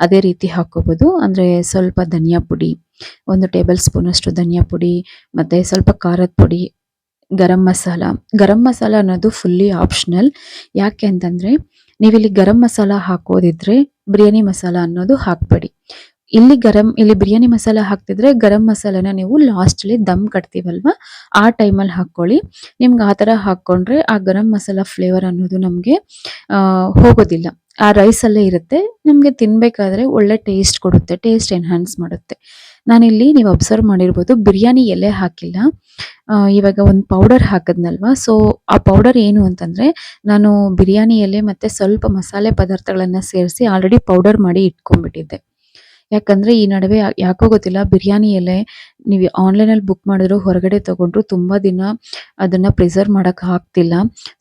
ಅದೇ ರೀತಿ ಹಾಕ್ಕೋಬೋದು ಅಂದರೆ ಸ್ವಲ್ಪ ಧನಿಯಾ ಪುಡಿ, ಒಂದು ಟೇಬಲ್ ಸ್ಪೂನಷ್ಟು ಧನಿಯಾ ಪುಡಿ, ಮತ್ತು ಸ್ವಲ್ಪ ಖಾರದ ಪುಡಿ, ಗರಂ ಮಸಾಲ. ಗರಂ ಮಸಾಲ ಅನ್ನೋದು ಫುಲ್ಲಿ ಆಪ್ಷನಲ್ ಯಾಕೆ ಅಂತಂದರೆ, ನೀವಿಲ್ಲಿ ಗರಂ ಮಸಾಲ ಹಾಕೋದಿದ್ರೆ ಬಿರಿಯಾನಿ ಮಸಾಲ ಅನ್ನೋದು ಹಾಕ್ಬೇಡಿ. ಇಲ್ಲಿ ಗರಂ, ಇಲ್ಲಿ ಬಿರಿಯಾನಿ ಮಸಾಲ ಹಾಕ್ತಿದ್ರೆ ಗರಂ ಮಸಾಲನ ನೀವು ಲಾಸ್ಟಲ್ಲಿ ದಮ್ ಕಟ್ತೀವಲ್ವ? ಆ ಟೈಮಲ್ಲಿ ಹಾಕ್ಕೊಳ್ಳಿ. ನಿಮ್ಗೆ ಆ ಥರ ಹಾಕ್ಕೊಂಡ್ರೆ ಆ ಗರಂ ಮಸಾಲ ಫ್ಲೇವರ್ ಅನ್ನೋದು ನಮಗೆ ಹೋಗೋದಿಲ್ಲ. ಆ ರೈಸಲ್ಲೇ ಇರುತ್ತೆ. ನಮಗೆ ತಿನ್ಬೇಕಾದ್ರೆ ಒಳ್ಳೆ ಟೇಸ್ಟ್ ಕೊಡುತ್ತೆ. ಟೇಸ್ಟ್ ಎನ್ಹಾನ್ಸ್ ಮಾಡುತ್ತೆ. ನಾನಿಲ್ಲಿ ನೀವು ಅಬ್ಸರ್ವ್ ಮಾಡಿರ್ಬೋದು, ಬಿರಿಯಾನಿ ಎಲೆ ಹಾಕಿಲ್ಲ. ಇವಾಗ ಒಂದು ಪೌಡರ್ ಹಾಕದ್ನಲ್ವಾ? ಸೊ ಆ ಪೌಡರ್ ಏನು ಅಂತಂದರೆ, ನಾನು ಬಿರಿಯಾನಿ ಎಲೆ ಮತ್ತು ಸ್ವಲ್ಪ ಮಸಾಲೆ ಪದಾರ್ಥಗಳನ್ನು ಸೇರಿಸಿ ಆಲ್ರೆಡಿ ಪೌಡರ್ ಮಾಡಿ ಇಟ್ಕೊಂಡ್ಬಿಟ್ಟಿದ್ದೆ. ಯಾಕಂದ್ರೆ ಈ ನಡುವೆ ಯಾಕೋ ಗೊತ್ತಿಲ್ಲ, ಬಿರಿಯಾನಿ ಎಲೆ ನೀವು ಆನ್ಲೈನಲ್ಲಿ ಬುಕ್ ಮಾಡಿದ್ರು ಹೊರಗಡೆ ತಗೊಂಡ್ರು ತುಂಬಾ ದಿನ ಅದನ್ನ ಪ್ರಿಸರ್ವ್ ಮಾಡಕ್ ಆಗ್ತಿಲ್ಲ.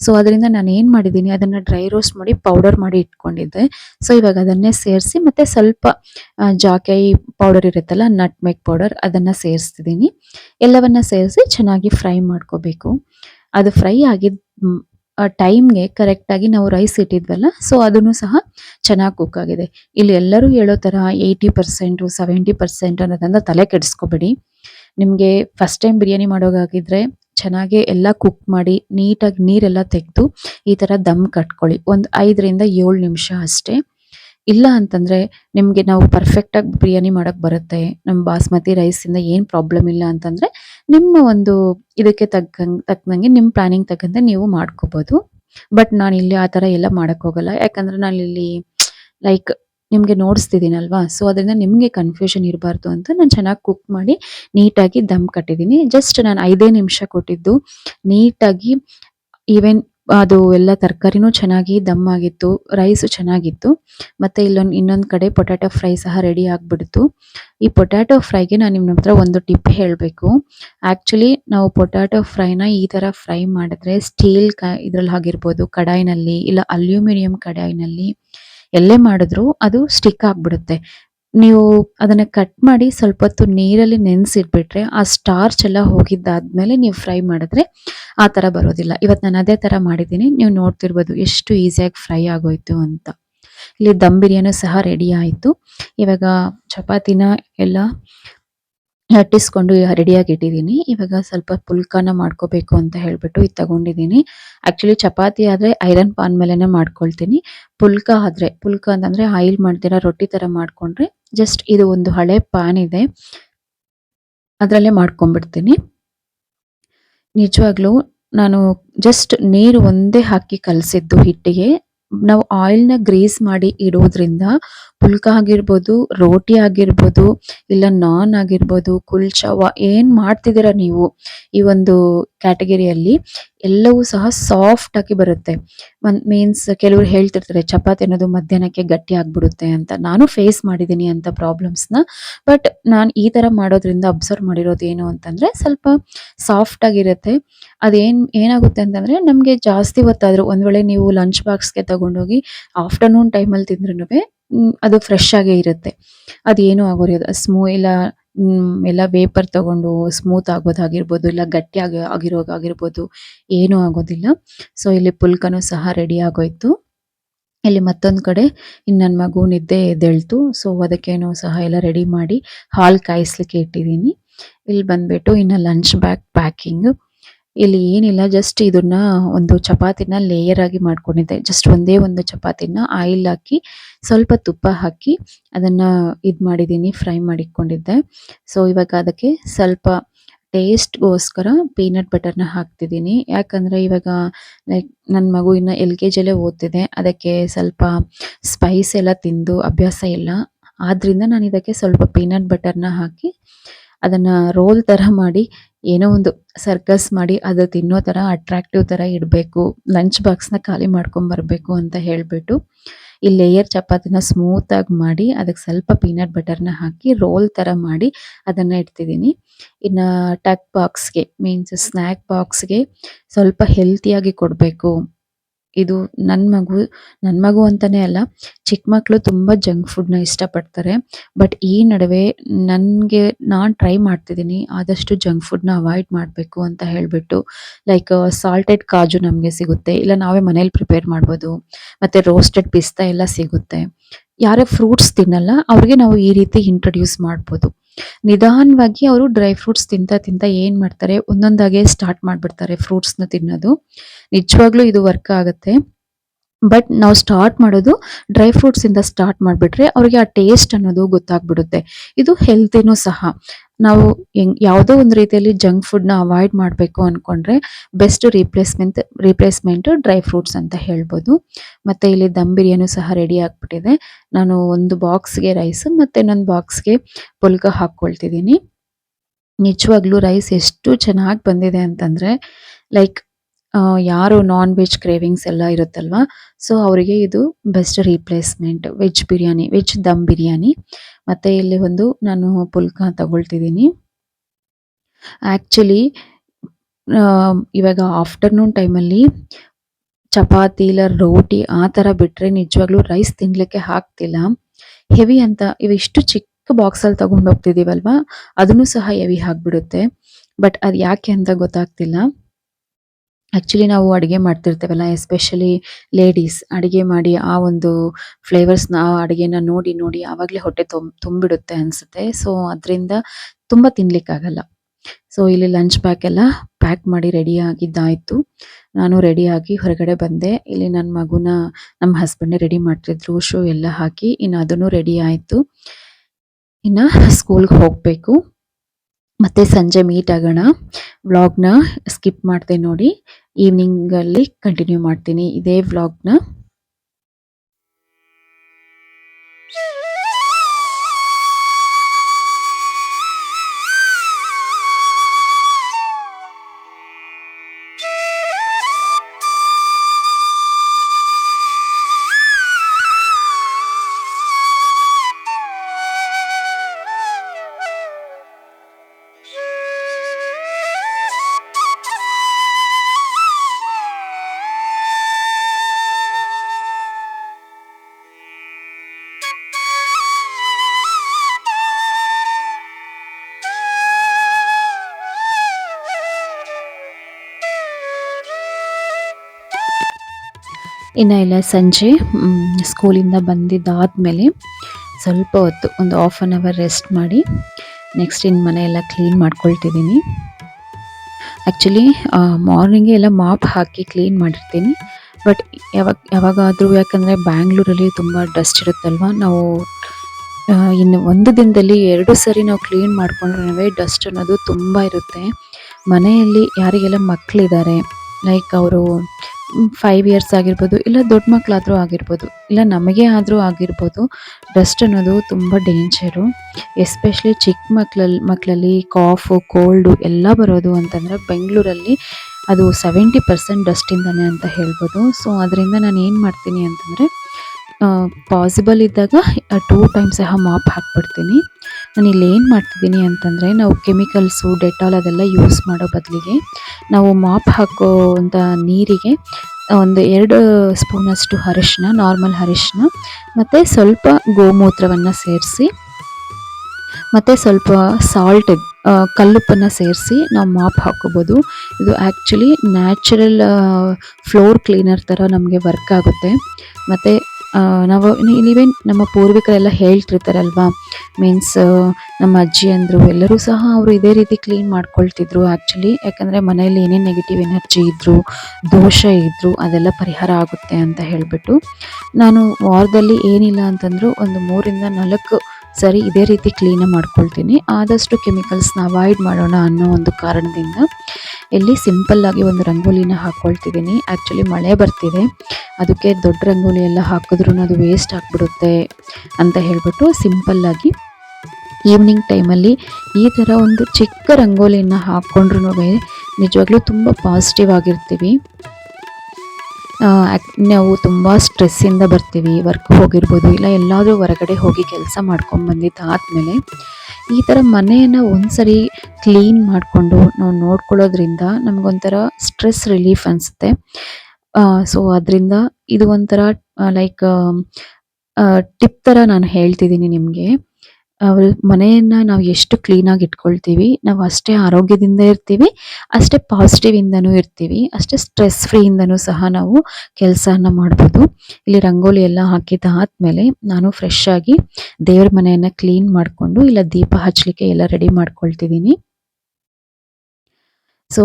ಸೊ ಅದರಿಂದ ನಾನು ಏನು ಮಾಡಿದ್ದೀನಿ, ಅದನ್ನ ಡ್ರೈ ರೋಸ್ಟ್ ಮಾಡಿ ಪೌಡರ್ ಮಾಡಿ ಇಟ್ಕೊಂಡಿದ್ದೆ. ಸೊ ಇವಾಗ ಅದನ್ನೇ ಸೇರಿಸಿ ಮತ್ತೆ ಸ್ವಲ್ಪ ಜಾಕಾಯಿ ಪೌಡರ್ ಇರುತ್ತಲ್ಲ ನಟ್ ಮೇಕ್ ಪೌಡರ್ ಅದನ್ನ ಸೇರಿಸ್ತಿದ್ದೀನಿ. ಎಲ್ಲವನ್ನ ಸೇರಿಸಿ ಚೆನ್ನಾಗಿ ಫ್ರೈ ಮಾಡ್ಕೋಬೇಕು. ಅದು ಫ್ರೈ ಆಗಿದ್ ಟೈಮ್ಗೆ ಕರೆಕ್ಟಾಗಿ ನಾವು ರೈಸ್ ಇಟ್ಟಿದ್ವಲ್ಲ, ಸೊ ಅದನ್ನು ಸಹ ಚೆನ್ನಾಗಿ ಕುಕ್ ಆಗಿದೆ. ಇಲ್ಲಿ ಎಲ್ಲರೂ ಹೇಳೋ ಥರ ಏಯ್ಟಿ ಪರ್ಸೆಂಟು ಸೆವೆಂಟಿ ಪರ್ಸೆಂಟ್ ಅನ್ನೋದನ್ನ ತಲೆ ಕೆಡಿಸ್ಕೋಬೇಡಿ. ನಿಮಗೆ ಫಸ್ಟ್ ಟೈಮ್ ಬಿರಿಯಾನಿ ಮಾಡೋಗಾಗಿದ್ರೆ ಚೆನ್ನಾಗಿ ಎಲ್ಲ ಕುಕ್ ಮಾಡಿ, ನೀಟಾಗಿ ನೀರೆಲ್ಲ ತೆಗೆದು ಈ ಥರ ದಮ್ ಕಟ್ಕೊಳ್ಳಿ. ಒಂದು ಐದರಿಂದ ಏಳು ನಿಮಿಷ ಅಷ್ಟೇ. ಇಲ್ಲ ಅಂತಂದ್ರೆ ನಿಮಗೆ ನಾವು ಪರ್ಫೆಕ್ಟಾಗಿ ಬಿರಿಯಾನಿ ಮಾಡೋಕ್ಕೆ ಬರುತ್ತೆ. ನಮ್ಮ ಬಾಸ್ಮತಿ ರೈಸಿಂದ ಏನು ಪ್ರಾಬ್ಲಮ್ ಇಲ್ಲ ಅಂತಂದ್ರೆ ನಿಮ್ಮ ಒಂದು ಇದಕ್ಕೆ ತಕ್ಕಂಗೆ ತಕ್ಕಂಗೆ ನಿಮ್ಮ ಪ್ಲಾನಿಂಗ್ ತಕ್ಕಂತೆ ನೀವು ಮಾಡ್ಕೋಬೋದು. ಬಟ್ ನಾನು ಇಲ್ಲಿ ಆ ಥರ ಎಲ್ಲ ಮಾಡೋಕ್ಕೋಗಲ್ಲ ಹೋಗಲ್ಲ. ಯಾಕಂದ್ರೆ ನಾನು ಇಲ್ಲಿ ಲೈಕ್ ನಿಮಗೆ ನೋಡಿಸ್ತಿದ್ದೀನಲ್ವಾ? ಸೊ ಅದರಿಂದ ನಿಮಗೆ ಕನ್ಫ್ಯೂಷನ್ ಇರಬಾರ್ದು ಅಂತ ನಾನು ಚೆನ್ನಾಗಿ ಕುಕ್ ಮಾಡಿ ನೀಟಾಗಿ ದಮ್ ಕಟ್ಟಿದ್ದೀನಿ. ಜಸ್ಟ್ ನಾನು ಐದೇ ನಿಮಿಷ ಕೊಟ್ಟಿದ್ದು. ನೀಟಾಗಿ ಈವನ್ ಅದು ಎಲ್ಲ ತರಕಾರಿನೂ ಚೆನ್ನಾಗಿ ದಮ್ ಆಗಿತ್ತು ರೈಸು ಚೆನ್ನಾಗಿತ್ತು. ಮತ್ತೆ ಇಲ್ಲೊಂದು, ಇನ್ನೊಂದು ಕಡೆ ಪೊಟ್ಯಾಟೊ ಫ್ರೈ ಸಹ ರೆಡಿ ಆಗಿಬಿಡ್ತು. ಈ ಪೊಟ್ಯಾಟೊ ಫ್ರೈಗೆ ನಾನು ನಿಮ್ಮ ಹತ್ರ ಒಂದು ಟಿಪ್ ಹೇಳಬೇಕು. ಆ್ಯಕ್ಚುಲಿ ನಾವು ಪೊಟ್ಯಾಟೊ ಫ್ರೈನ ಈ ಥರ ಫ್ರೈ ಮಾಡಿದ್ರೆ ಸ್ಟೀಲ್ ಕ ಇದ್ರಲ್ಲಿ ಆಗಿರ್ಬೋದು ಕಡಾಯಿನಲ್ಲಿ, ಇಲ್ಲ ಅಲ್ಯೂಮಿನಿಯಂ ಕಡಾಯಿನಲ್ಲಿ, ಎಲ್ಲೇ ಮಾಡಿದ್ರು ಅದು ಸ್ಟಿಕ್ ಆಗಿಬಿಡುತ್ತೆ. ನೀವು ಅದನ್ನು ಕಟ್ ಮಾಡಿ ಸ್ವಲ್ಪ ಹೊತ್ತು ನೀರಲ್ಲಿ ನೆನೆಸಿಟ್ಬಿಟ್ರೆ ಆ ಸ್ಟಾರ್ಚ್ ಎಲ್ಲ ಹೋಗಿದ್ದಾದ್ಮೇಲೆ ನೀವು ಫ್ರೈ ಮಾಡಿದ್ರೆ ಆ ಥರ ಬರೋದಿಲ್ಲ. ಇವತ್ತು ನಾನು ಅದೇ ಥರ ಮಾಡಿದ್ದೀನಿ. ನೀವು ನೋಡ್ತಿರ್ಬೋದು ಎಷ್ಟು ಈಸಿಯಾಗಿ ಫ್ರೈ ಆಗೋಯ್ತು ಅಂತ. ಇಲ್ಲಿ ದಮ್ ಬಿರಿಯಾನಿ ಸಹ ರೆಡಿ ಆಯಿತು. ಇವಾಗ ಚಪಾತಿನ ಎಲ್ಲ ಲಟ್ಟಿಸ್ಕೊಂಡು ರೆಡಿಯಾಗಿ ಇಟ್ಟಿದ್ದೀನಿ. ಇವಾಗ ಸ್ವಲ್ಪ ಪುಲ್ಕಾನ ಮಾಡ್ಕೋಬೇಕು ಅಂತ ಹೇಳ್ಬಿಟ್ಟು ಇದು ತಗೊಂಡಿದ್ದೀನಿ. ಆ್ಯಕ್ಚುಲಿ ಚಪಾತಿ ಆದರೆ ಐರನ್ ಪಾನ್ ಮೇಲೇ ಮಾಡ್ಕೊಳ್ತೀನಿ. ಪುಲ್ಕ ಆದರೆ, ಪುಲ್ಕ ಅಂತಂದರೆ ಆಯಿಲ್ ಮಾಡ್ತೀರಾ ರೊಟ್ಟಿ ಥರ ಮಾಡ್ಕೊಂಡ್ರೆ ಜಸ್ಟ್ ಇದು ಒಂದು ಹಳೆ ಪ್ಯಾನ್ ಇದೆ. ಅದರಲ್ಲೇ ಮಾಡ್ಕೊಂಡ್ಬಿಡ್ತೀನಿ. ನಿಜವಾಗ್ಲೂ ನಾನು ಜಸ್ಟ್ ನೀರು ಒಂದೇ ಹಾಕಿ ಕಲಸಿದ್ದು ಹಿಟ್ಟಿಗೆ. ನಾವು ಆಯಿಲ್ನ ಗ್ರೀಸ್ ಮಾಡಿ ಇಡೋದ್ರಿಂದ ಪುಲ್ಕ ಆಗಿರ್ಬೋದು, ರೋಟಿ ಆಗಿರ್ಬೋದು, ಇಲ್ಲ ನಾನ್ ಆಗಿರ್ಬೋದು ಕುಲ್ಚವ ಏನು ಮಾಡ್ತಿದ್ದೀರಾ ನೀವು ಈ ಒಂದು ಕ್ಯಾಟಗರಿಯಲ್ಲಿ ಎಲ್ಲವೂ ಸಹ ಸಾಫ್ಟ್ ಆಗಿ ಬರುತ್ತೆ. ಒಂದು ಮೀನ್ಸ್ ಕೆಲವರು ಹೇಳ್ತಿರ್ತಾರೆ, ಚಪಾತಿ ಅನ್ನೋದು ಮಧ್ಯಾಹ್ನಕ್ಕೆ ಗಟ್ಟಿ ಆಗಿಬಿಡುತ್ತೆ ಅಂತ. ನಾನು ಫೇಸ್ ಮಾಡಿದ್ದೀನಿ ಅಂತ ಪ್ರಾಬ್ಲಮ್ಸ್ನ ಬಟ್ ನಾನು ಈ ಥರ ಮಾಡೋದ್ರಿಂದ ಅಬ್ಸರ್ವ್ ಮಾಡಿರೋದು ಏನು ಅಂತಂದರೆ ಸ್ವಲ್ಪ ಸಾಫ್ಟ್ ಆಗಿರುತ್ತೆ. ಅದೇನು, ಏನಾಗುತ್ತೆ ಅಂತಂದರೆ ನಮಗೆ ಜಾಸ್ತಿ ಹೊತ್ತಾದರೂ ಒಂದು ವೇಳೆ ನೀವು ಲಂಚ್ ಬಾಕ್ಸ್ಗೆ ತಗೊಂಡೋಗಿ ಆಫ್ಟರ್ನೂನ್ ಟೈಮಲ್ಲಿ ತಿಂದ್ರೂ ಅದು ಫ್ರೆಶ್ ಆಗೇ ಇರುತ್ತೆ. ಅದೇನು ಆಗೋರಿ ಸ್ಮೂ ಇಲ್ಲ ಮ್, ಎಲ್ಲ ವೇಪರ್ ತಗೊಂಡು ಸ್ಮೂತ್ ಆಗೋದಾಗಿರ್ಬೋದು ಇಲ್ಲ ಗಟ್ಟಿ ಆಗಿ ಆಗಿರೋದಾಗಿರ್ಬೋದು ಏನು ಆಗೋದಿಲ್ಲ. ಸೊ ಇಲ್ಲಿ ಪುಲ್ಕನು ಸಹ ರೆಡಿ ಆಗೋಯ್ತು. ಇಲ್ಲಿ ಮತ್ತೊಂದು ಕಡೆ ಇನ್ನು ನನ್ನ ಮಗು ನಿದ್ದೆ ಎದ್ದೇಳ್ತು. ಸೊ ಅದಕ್ಕೇನು ಸಹ ಎಲ್ಲ ರೆಡಿ ಮಾಡಿ ಹಾಲು ಕಾಯಿಸ್ಲಿಕ್ಕೆ ಇಟ್ಟಿದ್ದೀನಿ. ಇಲ್ಲಿ ಬಂದ್ಬಿಟ್ಟು ಇನ್ನು ಲಂಚ್ ಬ್ಯಾಗ್ ಪ್ಯಾಕಿಂಗ್ ಇಲ್ಲಿ ಏನಿಲ್ಲ ಜಸ್ಟ್ ಇದನ್ನ ಒಂದು ಚಪಾತಿನ ಲೇಯರ್ ಆಗಿ ಮಾಡ್ಕೊಂಡಿದ್ದೆ. ಜಸ್ಟ್ ಒಂದೇ ಒಂದು ಚಪಾತಿನ ಆಯಿಲ್ ಹಾಕಿ, ಸ್ವಲ್ಪ ತುಪ್ಪ ಹಾಕಿ ಅದನ್ನ ಇದು ಮಾಡಿದ್ದೀನಿ ಫ್ರೈ ಮಾಡಿಕೊಂಡಿದ್ದೆ ಸೊ ಇವಾಗ ಅದಕ್ಕೆ ಸ್ವಲ್ಪ ಟೇಸ್ಟ್ಗೋಸ್ಕರ ಪೀನಟ್ ಬಟರ್ನ ಹಾಕ್ತಿದ್ದೀನಿ ಯಾಕಂದರೆ ಇವಾಗ ಲೈಕ್ ನನ್ನ ಮಗು ಇನ್ನು ಎಲ್ ಕೆ ಜಿಯಲ್ಲೇ ಓದ್ತಿದೆ. ಅದಕ್ಕೆ ಸ್ವಲ್ಪ ಸ್ಪೈಸ್ ಎಲ್ಲ ತಿಂದು, ಅಭ್ಯಾಸ ಇಲ್ಲ. ಆದ್ದರಿಂದ ನಾನು ಇದಕ್ಕೆ ಸ್ವಲ್ಪ ಪೀನಟ್ ಬಟರ್ನ ಹಾಕಿ ಅದನ್ನು ರೋಲ್ ಥರ ಮಾಡಿ ಏನೋ ಒಂದು ಸರ್ಕಸ್ ಮಾಡಿ ಅದು ತಿನ್ನೋ ಥರ ಅಟ್ರಾಕ್ಟಿವ್ ಥರ ಇಡಬೇಕು ಲಂಚ್ ಬಾಕ್ಸ್ನ ಖಾಲಿ ಮಾಡ್ಕೊಂಬರ್ಬೇಕು ಅಂತ ಹೇಳ್ಬಿಟ್ಟು ಈ ಲೇಯರ್ ಚಪಾತಿನ ಸ್ಮೂತ್ ಆಗಿ ಮಾಡಿ, ಅದಕ್ಕೆ ಸ್ವಲ್ಪ ಪೀನಟ್ ಬಟರ್ನ ಹಾಕಿ ರೋಲ್ ಥರ ಮಾಡಿ ಅದನ್ನ ಇಡ್ತಿದ್ದೀನಿ. ಇನ್ನ ಟಕ್ ಬಾಕ್ಸ್ಗೆ ಮೀನ್ಸ್ ಸ್ನ್ಯಾಕ್ ಬಾಕ್ಸ್ಗೆ ಸ್ವಲ್ಪ ಹೆಲ್ತಿಯಾಗಿ ಕೊಡಬೇಕು. ಇದು ನನ್ನ ಮಗು ನನ್ನ ಮಗು ಅಂತಾನೆ ಅಲ್ಲ ಚಿಕ್ಕ ಮಕ್ಕಳು ತುಂಬ ಜಂಕ್ ಫುಡ್ನ ಇಷ್ಟ ಇಷ್ಟಪಡ್ತಾರೆ. ಬಟ್ ಈ ನಡುವೆ ನನಗೆ, ನಾನು ಟ್ರೈ ಮಾಡ್ತಿದ್ದೀನಿ ಆದಷ್ಟು ಜಂಕ್ ಫುಡ್ನ ಅವಾಯ್ಡ್ ಮಾಡಬೇಕು ಅಂತ ಹೇಳ್ಬಿಟ್ಟು, ಲೈಕ್ ಸಾಲ್ಟೆಡ್ ಕಾಜು ನಮಗೆ ಸಿಗುತ್ತೆ. ಇಲ್ಲ, ನಾವೇ ಮನೇಲಿ ಪ್ರಿಪೇರ್ ಮಾಡ್ಬೋದು. ಮತ್ತೆ ರೋಸ್ಟೆಡ್ ಪಿಸ್ತಾ ಎಲ್ಲ ಸಿಗುತ್ತೆ. ಯಾರೇ ಫ್ರೂಟ್ಸ್ ತಿನ್ನಲ್ಲ, ಅವ್ರಿಗೆ ನಾವು ಈ ರೀತಿ ಇಂಟ್ರೊಡ್ಯೂಸ್ ಮಾಡ್ಬೋದು. ನಿಧಾನವಾಗಿ ಅವರು ಡ್ರೈ ಫ್ರೂಟ್ಸ್ ತಿಂತ ತಿಂತ ಏನ್ ಮಾಡ್ತಾರೆ? ಒಂದೊಂದಾಗೆ ಸ್ಟಾರ್ಟ್ ಮಾಡ್ಬಿಡ್ತಾರೆ ಫ್ರೂಟ್ಸ್ನ ತಿನ್ನೋದು. ನಿಜವಾಗ್ಲೂ ಇದು ವರ್ಕ್ ಆಗುತ್ತೆ. ಬಟ್ ನಾವು ಸ್ಟಾರ್ಟ್ ಮಾಡೋದು ಡ್ರೈ ಫ್ರೂಟ್ಸ್ ಇಂದ ಸ್ಟಾರ್ಟ್ ಮಾಡಿಬಿಟ್ರೆ ಅವ್ರಿಗೆ ಆ ಟೇಸ್ಟ್ ಅನ್ನೋದು ಗೊತ್ತಾಗ್ಬಿಡುತ್ತೆ. ಇದು ಹೆಲ್ತಿನೂ ಸಹ. ನಾವು ಹೆಂಗ್, ಯಾವುದೋ ಒಂದು ರೀತಿಯಲ್ಲಿ ಜಂಕ್ ಫುಡ್ನ ಅವಾಯ್ಡ್ ಮಾಡಬೇಕು ಅಂದ್ಕೊಂಡ್ರೆ best replacement replacement dry fruits ಅಂತ ಹೇಳ್ಬೋದು. ಮತ್ತೆ ಇಲ್ಲಿ ದಮ್ ಬಿರಿಯಾನಿ ಸಹ ರೆಡಿ ಆಗಿಬಿಟ್ಟಿದೆ. ನಾನು ಒಂದು ಬಾಕ್ಸ್ಗೆ ರೈಸ್ ಮತ್ತು ಇನ್ನೊಂದು ಬಾಕ್ಸ್ಗೆ ಪುಲ್ಕ ಹಾಕ್ಕೊಳ್ತಿದ್ದೀನಿ. ನಿಜವಾಗ್ಲೂ ರೈಸ್ ಎಷ್ಟು ಚೆನ್ನಾಗಿ ಬಂದಿದೆ ಅಂತಂದರೆ ಲೈಕ್ ಯಾರು ನಾನ್ ವೆಜ್ ಕ್ರೇವಿಂಗ್ಸ್ ಎಲ್ಲ ಇರುತ್ತಲ್ವಾ? ಸೊ ಅವರಿಗೆ ಇದು best replacement veg biryani veg dum biryani. ಮತ್ತೆ ಇಲ್ಲಿ ಒಂದು ನಾನು ಪುಲ್ಕ ತಗೊಳ್ತಿದ್ದೀನಿ. ಆಕ್ಚುಲಿ ಇವಾಗ ಆಫ್ಟರ್ನೂನ್ ಟೈಮಲ್ಲಿ ಚಪಾತಿ ಇಲ್ಲ ರೋಟಿ ಆ ಥರ ಬಿಟ್ಟರೆ ನಿಜವಾಗ್ಲೂ ರೈಸ್ ತಿನ್ಲಿಕ್ಕೆ ಹಾಕ್ತಿಲ್ಲ ಹೆವಿ ಅಂತ ಇವಿಷ್ಟು ಚಿಕ್ಕ ಬಾಕ್ಸಲ್ಲಿ ತಗೊಂಡು ಹೋಗ್ತಿದೀವಲ್ವಾ? ಅದನ್ನು ಸಹ ಹೆವಿ ಆಗಿಬಿಡುತ್ತೆ. ಬಟ್ ಅದು ಯಾಕೆ ಅಂತ ಗೊತ್ತಾಗ್ತಿಲ್ಲ. ಆಕ್ಚುಲಿ ನಾವು ಅಡುಗೆ ಮಾಡ್ತಿರ್ತೇವಲ್ಲ ಎಸ್ಪೆಷಲಿ ಲೇಡೀಸ್ ಅಡುಗೆ ಮಾಡಿ ಆ ಒಂದು ಫ್ಲೇವರ್ಸ್ನ ಆ ಅಡುಗೆನ ನೋಡಿ ನೋಡಿ ಆವಾಗಲೇ ಹೊಟ್ಟೆ ತುಂಬ ತುಂಬಿಡುತ್ತೆ ಅನ್ಸುತ್ತೆ. ಸೊ ಅದರಿಂದ ತುಂಬ ತಿನ್ಲಿಕ್ಕಾಗಲ್ಲ. ಸೊ ಇಲ್ಲಿ ಲಂಚ್ ಪ್ಯಾಕ್ ಎಲ್ಲ ಪ್ಯಾಕ್ ಮಾಡಿ ರೆಡಿ ಆಗಿದ್ದಾಯ್ತು. ನಾನು ರೆಡಿ ಆಗಿ ಹೊರಗಡೆ ಬಂದೆ. ಇಲ್ಲಿ ನನ್ನ ಮಗುನ ನಮ್ಮ ಹಸ್ಬೆಂಡ್ ರೆಡಿ ಮಾಡ್ತಿದ್ರು. ಶೂ ಎಲ್ಲ ಹಾಕಿ ಇನ್ನು ಅದನ್ನು ರೆಡಿ ಆಯ್ತು. ಇನ್ನು ಸ್ಕೂಲ್ಗೆ ಹೋಗ್ಬೇಕು. ಮತ್ತೆ ಸಂಜೆ ಮೀಟ್ ಆಗೋಣ. ವ್ಲಾಗ್ನ ಸ್ಕಿಪ್ ಮಾಡದೆ ನೋಡಿ. ಈವ್ನಿಂಗಲ್ಲಿ ಕಂಟಿನ್ಯೂ ಮಾಡ್ತೀನಿ ಇದೇ ವ್ಲಾಗ್ನ ಇನ್ನು ಇಲ್ಲ, ಸಂಜೆ ಸ್ಕೂಲಿಂದ ಬಂದಿದ್ದಾದಮೇಲೆ ಸ್ವಲ್ಪ ಹೊತ್ತು ಒಂದು ಹಾಫ್ ಆನ್ ಅವರ್ ರೆಸ್ಟ್ ಮಾಡಿ ನೆಕ್ಸ್ಟ್ ಇನ್ನು ಮನೆಯೆಲ್ಲ ಕ್ಲೀನ್ ಮಾಡ್ಕೊಳ್ತಿದ್ದೀನಿ. ಆ್ಯಕ್ಚುಲಿ ಮಾರ್ನಿಂಗೇ ಎಲ್ಲ ಮಾಪ್ ಹಾಕಿ ಕ್ಲೀನ್ ಮಾಡಿರ್ತೀನಿ. ಬಟ್ ಯಾವಾಗ, ಯಾವಾಗಾದರೂ ಯಾಕಂದರೆ ಬ್ಯಾಂಗ್ಳೂರಲ್ಲಿ ತುಂಬ ಡಸ್ಟ್ ಇರುತ್ತಲ್ವ, ನಾವು ಇನ್ನು ಒಂದು ದಿನದಲ್ಲಿ ಎರಡು ಸರಿ ನಾವು ಕ್ಲೀನ್ ಮಾಡ್ಕೊಂಡ್ರೆ ಡಸ್ಟ್ ಅನ್ನೋದು ತುಂಬ ಇರುತ್ತೆ. ಮನೆಯಲ್ಲಿ ಯಾರಿಗೆಲ್ಲ ಮಕ್ಕಳಿದ್ದಾರೆ ಲೈಕ್ ಅವರು ಫೈವ್ ಇಯರ್ಸ್ ಆಗಿರ್ಬೋದು, ಇಲ್ಲ ದೊಡ್ಡ ಮಕ್ಕಳಾದರೂ ಆಗಿರ್ಬೋದು, ಇಲ್ಲ ನಮಗೆ ಆದರೂ ಆಗಿರ್ಬೋದು ಡಸ್ಟ್ ಅನ್ನೋದು ತುಂಬ ಡೇಂಜರು ಎಸ್ಪೆಷಲಿ ಚಿಕ್ಕ ಮಕ್ಕಳಲ್ಲಿ ಮಕ್ಕಳಲ್ಲಿ ಕಾಫು ಕೋಲ್ಡು ಎಲ್ಲ ಬರೋದು ಅಂತಂದರೆ ಬೆಂಗಳೂರಲ್ಲಿ ಅದು ಸೆವೆಂಟಿ ಪರ್ಸೆಂಟ್ ಡಸ್ಟಿಂದನೇ ಅಂತ ಹೇಳ್ಬೋದು. ಸೊ ಅದರಿಂದ ನಾನು ಏನು ಮಾಡ್ತೀನಿ ಅಂತಂದರೆ ಪಾಸಿಬಲ್ ಇದ್ದಾಗ ಟೂ ಟೈಮ್ಸ್ ಸಹ ಮಾಪ್ ಹಾಕ್ಬಿಡ್ತೀನಿ. ನಾನು ಇಲ್ಲಿ ಏನು ಮಾಡ್ತಿದ್ದೀನಿ ಅಂತಂದರೆ ನಾವು ಕೆಮಿಕಲ್ಸು, ಡೆಟಾಲ್ ಅದೆಲ್ಲ ಯೂಸ್ ಮಾಡೋ ಬದಲಿಗೆ ನಾವು ಮಾಪ್ ಹಾಕೋ ಅಂತ ನೀರಿಗೆ ಒಂದು ಎರಡು ಸ್ಪೂನಷ್ಟು ಅರಿಶಿನ ನಾರ್ಮಲ್ ಅರಿಶಿನ, ಮತ್ತು ಸ್ವಲ್ಪ ಗೋಮೂತ್ರವನ್ನು ಸೇರಿಸಿ, ಮತ್ತು ಸ್ವಲ್ಪ ಸಾಲ್ಟ್ ಕಲ್ಲುಪ್ಪನ್ನು ಸೇರಿಸಿ ನಾವು ಮಾಪ್ ಹಾಕೋಬೋದು. ಇದು ಆ್ಯಕ್ಚುಲಿ ನ್ಯಾಚುರಲ್ ಫ್ಲೋರ್ ಕ್ಲೀನರ್ ಥರ ನಮಗೆ ವರ್ಕ್ ಆಗುತ್ತೆ. ಮತ್ತು ನಾವು ಇವೇನು ನಮ್ಮ ಪೂರ್ವಿಕರೆಲ್ಲ ಹೇಳ್ತಿರ್ತಾರಲ್ವಾ? ಮೀನ್ಸ್ ನಮ್ಮ ಅಜ್ಜಿ ಅಂದರು, ಎಲ್ಲರೂ ಸಹ ಅವರು ಇದೇ ರೀತಿ ಕ್ಲೀನ್ ಮಾಡ್ಕೊಳ್ತಿದ್ರು ಆ್ಯಕ್ಚುಲಿ ಯಾಕಂದರೆ ಮನೆಯಲ್ಲಿ ಏನೇ ನೆಗೆಟಿವ್ ಎನರ್ಜಿ ಇದ್ದರು ದೋಷ ಇದ್ದರು ಅದೆಲ್ಲ ಪರಿಹಾರ ಆಗುತ್ತೆ ಅಂತ ಹೇಳಿಬಿಟ್ಟು. ನಾನು ವಾರದಲ್ಲಿ ಏನಿಲ್ಲ ಅಂತಂದರೂ ಒಂದು ಮೂರಿಂದ ನಾಲ್ಕು ಸರಿ, ಇದೇ ರೀತಿ ಕ್ಲೀನ್ ಮಾಡ್ಕೊಳ್ತೀನಿ. ಆದಷ್ಟು ಕೆಮಿಕಲ್ಸ್ನ ಅವಾಯ್ಡ್ ಮಾಡೋಣ ಅನ್ನೋ ಒಂದು ಕಾರಣದಿಂದ ಇಲ್ಲಿ ಸಿಂಪಲ್ ಆಗಿ ಒಂದು ರಂಗೋಲಿನ ಹಾಕ್ಕೊಳ್ತಿದ್ದೀನಿ ಆ್ಯಕ್ಚುಲಿ ಮಳೆ ಬರ್ತಿದೆ. ಅದಕ್ಕೆ ದೊಡ್ಡ ರಂಗೋಲಿ ಎಲ್ಲ ಹಾಕಿದ್ರೂ ಅದು ವೇಸ್ಟ್ ಆಗಿಬಿಡುತ್ತೆ ಅಂತ ಹೇಳ್ಬಿಟ್ಟು ಸಿಂಪಲ್ ಆಗಿ ಈವ್ನಿಂಗ್ ಟೈಮಲ್ಲಿ ಈ ಥರ ಒಂದು ಚಿಕ್ಕ ರಂಗೋಲಿನ ಹಾಕ್ಕೊಂಡ್ರೂ ನಿಜವಾಗ್ಲೂ ತುಂಬ ಪಾಸಿಟಿವ್ ಆಗಿರ್ತೀವಿ. ನಾವು ತುಂಬ ಸ್ಟ್ರೆಸ್ಸಿಂದ ಬರ್ತೀವಿ ವರ್ಕ್ ಹೋಗಿರ್ಬೋದು, ಇಲ್ಲ ಎಲ್ಲಾದರೂ ಹೊರಗಡೆ ಹೋಗಿ ಕೆಲಸ ಮಾಡ್ಕೊಂಡು ಬಂದಿದ್ದು ಆದಮೇಲೆ ಈ ಥರ ಮನೆಯನ್ನು ಒಂದ್ಸರಿ ಕ್ಲೀನ್ ಮಾಡಿಕೊಂಡು ನಾವು ನೋಡ್ಕೊಳ್ಳೋದ್ರಿಂದ ನಮಗೊಂಥರ ಸ್ಟ್ರೆಸ್ ರಿಲೀಫ್ ಅನಿಸುತ್ತೆ. ಸೊ ಅದರಿಂದ ಇದು ಒಂಥರ ಲೈಕ್ ಟಿಪ್ ಥರ ನಾನು ಹೇಳ್ತಿದ್ದೀನಿ ನಿಮಗೆ. ಅವ್ರ ಮನೆಯನ್ನ ನಾವು ಎಷ್ಟು ಕ್ಲೀನಾಗಿ ಇಟ್ಕೊಳ್ತೀವಿ, ನಾವು ಅಷ್ಟೇ ಆರೋಗ್ಯದಿಂದ ಇರ್ತೀವಿ, ಅಷ್ಟೇ ಪಾಸಿಟಿವ್ ಇಂದನೂ ಇರ್ತೀವಿ, ಅಷ್ಟೇ ಸ್ಟ್ರೆಸ್ ಫ್ರೀ ಇಂದನೂ ಸಹ ನಾವು ಕೆಲಸನ ಮಾಡ್ಬೋದು. ಇಲ್ಲಿ ರಂಗೋಲಿ ಎಲ್ಲ ಹಾಕಿದ್ದಾದ್ಮೇಲೆ ನಾನು ಫ್ರೆಶ್ ಆಗಿ ದೇವ್ರ ಮನೆಯನ್ನ ಕ್ಲೀನ್ ಮಾಡಿಕೊಂಡು ಇಲ್ಲ ದೀಪ ಹಚ್ಚಲಿಕ್ಕೆ ಎಲ್ಲ ರೆಡಿ ಮಾಡ್ಕೊಳ್ತಿದ್ದೀನಿ ಸೊ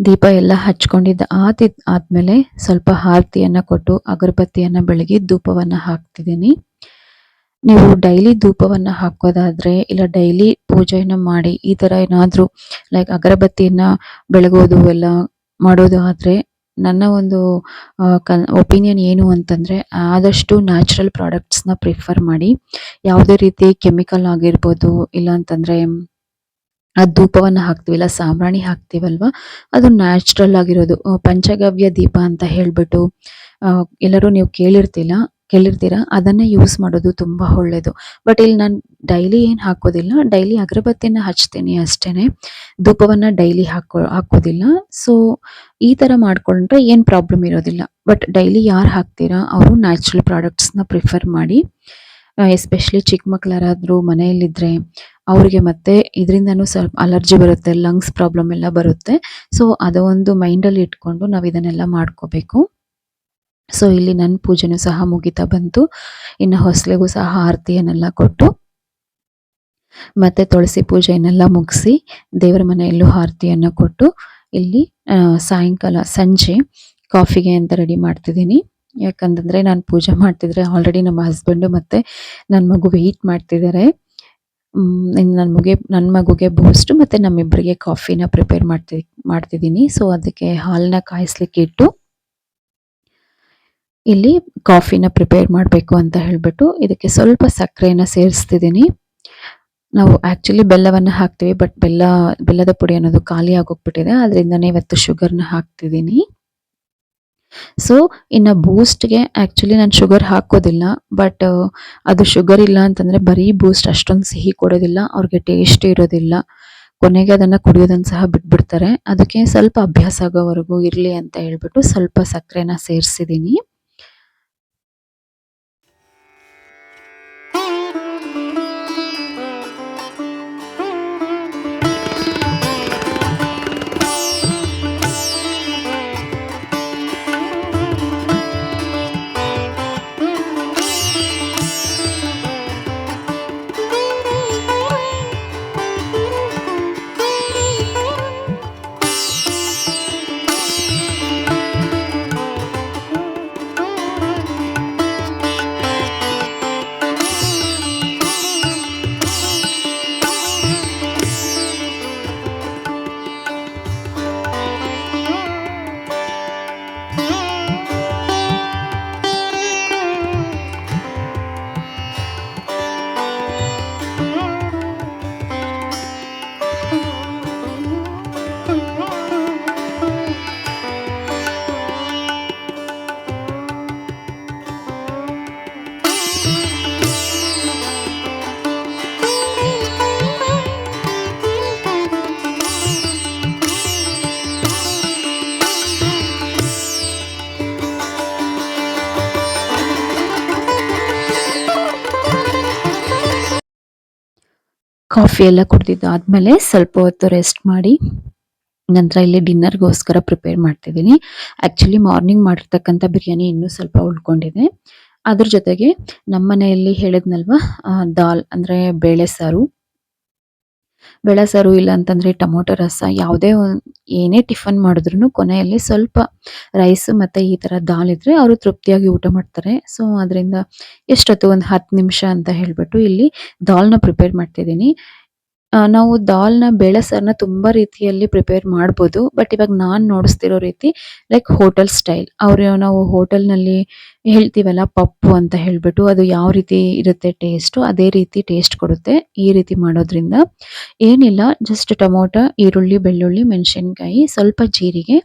ದೀಪ ಎಲ್ಲ ಹಚ್ಕೊಂಡಿದ್ದ ಆತಿದ್ ಆದ್ಮೇಲೆ ಸ್ವಲ್ಪ ಆರತಿಯನ್ನ ಕೊಟ್ಟು, ಅಗರಬತ್ತಿಯನ್ನ ಬೆಳಗಿ ಧೂಪವನ್ನ ಹಾಕ್ತಿದ್ದೀನಿ ನೀವು ಡೈಲಿ ಧೂಪವನ್ನು ಹಾಕೋದಾದ್ರೆ, ಇಲ್ಲ ಡೈಲಿ ಪೂಜೆಯನ್ನು ಮಾಡಿ ಈ ಥರ ಏನಾದ್ರೂ ಲೈಕ್ ಅಗರಬತ್ತಿಯನ್ನು ಬೆಳಗೋದು ಎಲ್ಲ ಮಾಡೋದು ಆದರೆ, ನನ್ನ ಒಂದು ಒಪಿನಿಯನ್ ಏನು ಅಂತಂದ್ರೆ, ಆದಷ್ಟು ನ್ಯಾಚುರಲ್ ಪ್ರಾಡಕ್ಟ್ಸ್ನ ಪ್ರಿಫರ್ ಮಾಡಿ, ಯಾವುದೇ ರೀತಿ ಕೆಮಿಕಲ್ ಆಗಿರ್ಬೋದು, ಇಲ್ಲ ಅಂತಂದ್ರೆ ಆ ಧೂಪವನ್ನ ಹಾಕ್ತಿವಿಲ್ಲ ಸಾಂಬ್ರಾಣಿ ಹಾಕ್ತೀವಲ್ವ, ಅದು ನ್ಯಾಚುರಲ್ ಆಗಿರೋದು. ಪಂಚಗವ್ಯ ದೀಪ ಅಂತ ಹೇಳ್ಬಿಟ್ಟು ಎಲ್ಲರೂ ನೀವು ಕೇಳಿರ್ತಿಲ್ಲ ಕೇಳಿರ್ತೀರಾ? ಅದನ್ನೇ ಯೂಸ್ ಮಾಡೋದು ತುಂಬ ಒಳ್ಳೆಯದು ಬಟ್ ಇಲ್ಲಿ ನಾನು ಡೈಲಿ ಏನು ಹಾಕೋದಿಲ್ಲ. ಡೈಲಿ ಅಗರಬತ್ತಿನ ಹಚ್ತೀನಿ ಅಷ್ಟೇ ಧೂಪವನ್ನು ಡೈಲಿ ಹಾಕೋ, ಹಾಕೋದಿಲ್ಲ. ಸೊ ಈ ಥರ ಮಾಡಿಕೊಂಡ್ರೆ ಏನು ಪ್ರಾಬ್ಲಮ್ ಇರೋದಿಲ್ಲ. ಬಟ್ ಡೈಲಿ ಯಾರು ಹಾಕ್ತೀರಾ? ಅವರು ನ್ಯಾಚುರಲ್ ಪ್ರಾಡಕ್ಟ್ಸ್ನ ಪ್ರಿಫರ್ ಮಾಡಿ. ಎಸ್ಪೆಷಲಿ ಚಿಕ್ಕ ಮಕ್ಳು ಯಾರಾದರೂ ಮನೆಯಲ್ಲಿದ್ದರೆ ಅವ್ರಿಗೆ ಮತ್ತೆ ಇದರಿಂದನೂ ಸ್ವಲ್ಪ ಅಲರ್ಜಿ ಬರುತ್ತೆ ಲಂಗ್ಸ್ ಪ್ರಾಬ್ಲಮ್ ಎಲ್ಲ ಬರುತ್ತೆ. ಸೊ ಅದು ಒಂದು ಮೈಂಡಲ್ಲಿ ಇಟ್ಕೊಂಡು ನಾವು ಇದನ್ನೆಲ್ಲ ಮಾಡ್ಕೋಬೇಕು. ಸೊ ಇಲ್ಲಿ ನನ್ನ ಪೂಜೆನೂ ಸಹ ಮುಗಿತಾ ಬಂತು. ಇನ್ನು ಹೊಸಲಿಗೂ ಸಹ ಆರತಿಯನ್ನೆಲ್ಲ ಕೊಟ್ಟು, ಮತ್ತೆ ತುಳಸಿ ಪೂಜೆಯನ್ನೆಲ್ಲ ಮುಗಿಸಿ ದೇವರ ಮನೆಯಲ್ಲೂ ಆರತಿಯನ್ನು ಕೊಟ್ಟು, ಇಲ್ಲಿ ಸಾಯಂಕಾಲ, ಸಂಜೆ ಕಾಫಿಗೆ ಅಂತ ರೆಡಿ ಮಾಡ್ತಿದ್ದೀನಿ. ಯಾಕಂತಂದರೆ ನಾನು ಪೂಜೆ ಮಾಡ್ತಿದ್ರೆ ಆಲ್ರೆಡಿ ನಮ್ಮ ಹಸ್ಬೆಂಡು ಮತ್ತು ನನ್ನ ಮಗು ವೆಯ್ಟ್ ಮಾಡ್ತಿದ್ದಾರೆ. ಇನ್ನು ನನ್ನ ಮಗುಗೆ ನನ್ನ ಮಗುಗೆ ಬೂಸ್ಟು ಮತ್ತು ನಮ್ಮಿಬ್ಬರಿಗೆ ಕಾಫಿನ ಪ್ರಿಪೇರ್ ಮಾಡ್ತಿ, ಮಾಡ್ತಿದ್ದೀನಿ. ಸೊ ಅದಕ್ಕೆ ಹಾಲನ್ನ ಕಾಯಿಸ್ಲಿಕ್ಕೆ ಇಟ್ಟು ಇಲ್ಲಿ ಕಾಫಿನ ಪ್ರಿಪೇರ್ ಮಾಡಬೇಕು ಅಂತ ಹೇಳಿಬಿಟ್ಟು ಇದಕ್ಕೆ ಸ್ವಲ್ಪ ಸಕ್ಕರೆನ ಸೇರಿಸ್ತಿದ್ದೀನಿ. ನಾವು ಆ್ಯಕ್ಚುಲಿ ಬೆಲ್ಲವನ್ನು ಹಾಕ್ತೀವಿ ಬಟ್ ಬೆಲ್ಲ, ಬೆಲ್ಲದ ಪುಡಿ ಅನ್ನೋದು ಖಾಲಿ ಆಗೋಗ್ಬಿಟ್ಟಿದೆ. ಅದರಿಂದನೇ ಇವತ್ತು ಶುಗರ್ನ ಹಾಕ್ತಿದ್ದೀನಿ. ಸೊ ಇನ್ನು ಬೂಸ್ಟ್ಗೆ ಆ್ಯಕ್ಚುಲಿ ನಾನು ಶುಗರ್ ಹಾಕೋದಿಲ್ಲ ಬಟ್ ಅದು ಶುಗರ್ ಇಲ್ಲ ಅಂತಂದರೆ ಬರೀ ಬೂಸ್ಟ್ ಅಷ್ಟೊಂದು ಸಿಹಿ ಕೊಡೋದಿಲ್ಲ, ಅವ್ರಿಗೆ ಟೇಸ್ಟ್ ಇರೋದಿಲ್ಲ. ಕೊನೆಗೆ ಅದನ್ನು ಕುಡಿಯೋದನ್ನು ಸಹ ಬಿಟ್ಬಿಡ್ತಾರೆ. ಅದಕ್ಕೆ ಸ್ವಲ್ಪ ಅಭ್ಯಾಸ ಆಗೋವರೆಗೂ ಇರಲಿ ಅಂತ ಹೇಳ್ಬಿಟ್ಟು ಸ್ವಲ್ಪ ಸಕ್ಕರೆನ ಸೇರಿಸಿದ್ದೀನಿ. ಕಾಫಿ ಎಲ್ಲ ಕುಡ್ದಿದ್ದಾದ್ಮೇಲೆ ಸ್ವಲ್ಪ ಹೊತ್ತು ರೆಸ್ಟ್ ಮಾಡಿ, ನಂತರ ಇಲ್ಲಿ ಡಿನ್ನರ್ಗೋಸ್ಕರ ಪ್ರಿಪೇರ್ ಮಾಡ್ತಿದ್ದೀನಿ. ಆ್ಯಕ್ಚುಲಿ ಮಾರ್ನಿಂಗ್ ಮಾಡಿರ್ತಕ್ಕಂಥ ಬಿರಿಯಾನಿ ಇನ್ನೂ ಸ್ವಲ್ಪ ಉಳ್ಕೊಂಡಿದೆ. ಅದ್ರ ಜೊತೆಗೆ ನಮ್ಮ ಮನೆಯಲ್ಲಿ ಹೇಳಿದ್ನಲ್ವ ದಾಲ್ ಅಂದರೆ ಬೇಳೆ ಸಾರು. ಬೇಳೆ ಸಾರು ಇಲ್ಲ ಅಂತಂದ್ರೆ ಟೊಮೊಟೊ ರಸ ಯಾವುದೇ ಏನೇ ಟಿಫನ್ ಮಾಡಿದ್ರು ಕೊನೆಯಲ್ಲಿ ಸ್ವಲ್ಪ ರೈಸ್ ಮತ್ತೆ ಈ ತರ ದಾಲ್ ಇದ್ರೆ ಅವರು ತೃಪ್ತಿಯಾಗಿ ಊಟ ಮಾಡ್ತಾರೆ. ಸೊ ಅದರಿಂದ ಎಷ್ಟೊತ್ತು? ಒಂದು ಹತ್ತು ನಿಮಿಷ ಅಂತ ಹೇಳ್ಬಿಟ್ಟು ಇಲ್ಲಿ ದಾಲ್ನ ಪ್ರಿಪೇರ್ ಮಾಡ್ತಿದ್ದೀನಿ. ನಾವು ದಾಲ್ನ ಬೇಳೆ ಸಾರನ್ನ ತುಂಬಾ ರೀತಿಯಲ್ಲಿ ಪ್ರಿಪೇರ್ ಮಾಡ್ಬೋದು ಬಟ್ ಇವಾಗ ನಾನು ನೋಡಿಸ್ತಿರೋ ರೀತಿ ಲೈಕ್ ಹೋಟೆಲ್ ಸ್ಟೈಲ್ ಅವರು ನಾವು ಹೋಟೆಲ್ನಲ್ಲಿ ಹೇಳ್ತೀವಲ್ಲ, ಪಪ್ಪು ಅಂತ ಹೇಳಿಬಿಟ್ಟು ಅದು ಯಾವ ರೀತಿ ಇರುತ್ತೆ ಟೇಸ್ಟು ಅದೇ ರೀತಿ ಟೇಸ್ಟ್ ಕೊಡುತ್ತೆ ಈ ರೀತಿ ಮಾಡೋದ್ರಿಂದ. ಏನಿಲ್ಲ ಜಸ್ಟ್ ಟೊಮೊಟೊ, ಈರುಳ್ಳಿ, ಬೆಳ್ಳುಳ್ಳಿ, ಮೆಣಸಿನ್ಕಾಯಿ, ಸ್ವಲ್ಪ ಜೀರಿಗೆ,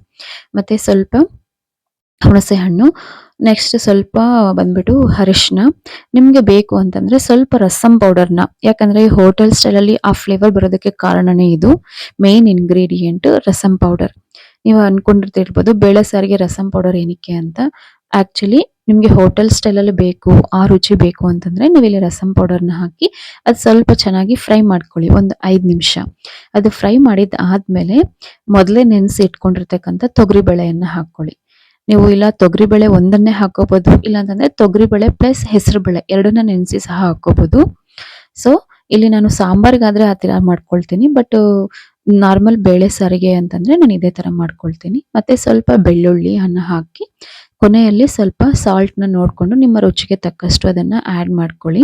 ಮತ್ತು ಸ್ವಲ್ಪ ಹುಣಸೆ ಹಣ್ಣು ನೆಕ್ಸ್ಟ್ ಸ್ವಲ್ಪ ಬಂದ್ಬಿಟ್ಟು ಅರಿಶಿನ ನಿಮಗೆ ಬೇಕು ಅಂತಂದರೆ ಸ್ವಲ್ಪ ರಸಂ ಪೌಡರ್ನ ಈ ಹೋಟೆಲ್ ಸ್ಟೈಲಲ್ಲಿ ಆ ಫ್ಲೇವರ್ ಬರೋದಕ್ಕೆ ಕಾರಣನೇ ಇದು. ಮೇನ್ ಇಂಗ್ರೀಡಿಯೆಂಟ್ ರಸಂ ಪೌಡರ್ ನೀವು ಅಂದ್ಕೊಂಡಿರ್ತಿರ್ಬೋದು ಬೇಳೆ ಸಾರಿಗೆ ರಸಂ ಪೌಡರ್ ಏನಕ್ಕೆ ಅಂತ. ಆ್ಯಕ್ಚುಲಿ ನಿಮಗೆ ಹೋಟೆಲ್ ಸ್ಟೈಲಲ್ಲಿ ಬೇಕು, ಆ ರುಚಿ ಬೇಕು ಅಂತಂದರೆ ನೀವು ಇಲ್ಲಿ ರಸಂ ಪೌಡರ್ನ ಹಾಕಿ ಅದು ಸ್ವಲ್ಪ ಚೆನ್ನಾಗಿ ಫ್ರೈ ಮಾಡ್ಕೊಳ್ಳಿ. ಒಂದು ಐದು ನಿಮಿಷ. ಅದು ಫ್ರೈ ಮಾಡಿದ ಆದಮೇಲೆ ಮೊದಲೇ ನೆನೆಸಿ ಇಟ್ಕೊಂಡಿರ್ತಕ್ಕಂಥ ತೊಗರಿ ಹಾಕ್ಕೊಳ್ಳಿ. ನೀವು ಇಲ್ಲ ತೊಗರಿ ಬೇಳೆ ಒಂದನ್ನೇ ಹಾಕೋಬಹುದು ಇಲ್ಲ ಅಂತಂದ್ರೆ ತೊಗರಿ ಬೇಳೆ ಪ್ಲಸ್ ಹೆಸರು ಬೇಳೆ ಎರಡನ್ನ ನೆನೆಸಿ ಸಹ ಹಾಕೋಬಹುದು ಸೊ ಇಲ್ಲಿ ನಾನು ಸಾಂಬಾರಿಗಾದರೆ ಆ ಥರ ಮಾಡ್ಕೊಳ್ತೀನಿ ಬಟ್ ನಾರ್ಮಲ್ ಬೇಳೆ ಸಾರಿಗೆ ಅಂತಂದ್ರೆ ನಾನು ಇದೇ ಥರ ಮಾಡ್ಕೊಳ್ತೀನಿ. ಮತ್ತೆ ಸ್ವಲ್ಪ ಬೆಳ್ಳುಳ್ಳಿ, ಅನ್ನ ಹಾಕಿ ಕೊನೆಯಲ್ಲಿ ಸ್ವಲ್ಪ ಸಾಲ್ಟ್ನ ನೋಡ್ಕೊಂಡು ನಿಮ್ಮ ರುಚಿಗೆ ತಕ್ಕಷ್ಟು ಅದನ್ನು ಆ್ಯಡ್ ಮಾಡ್ಕೊಳ್ಳಿ.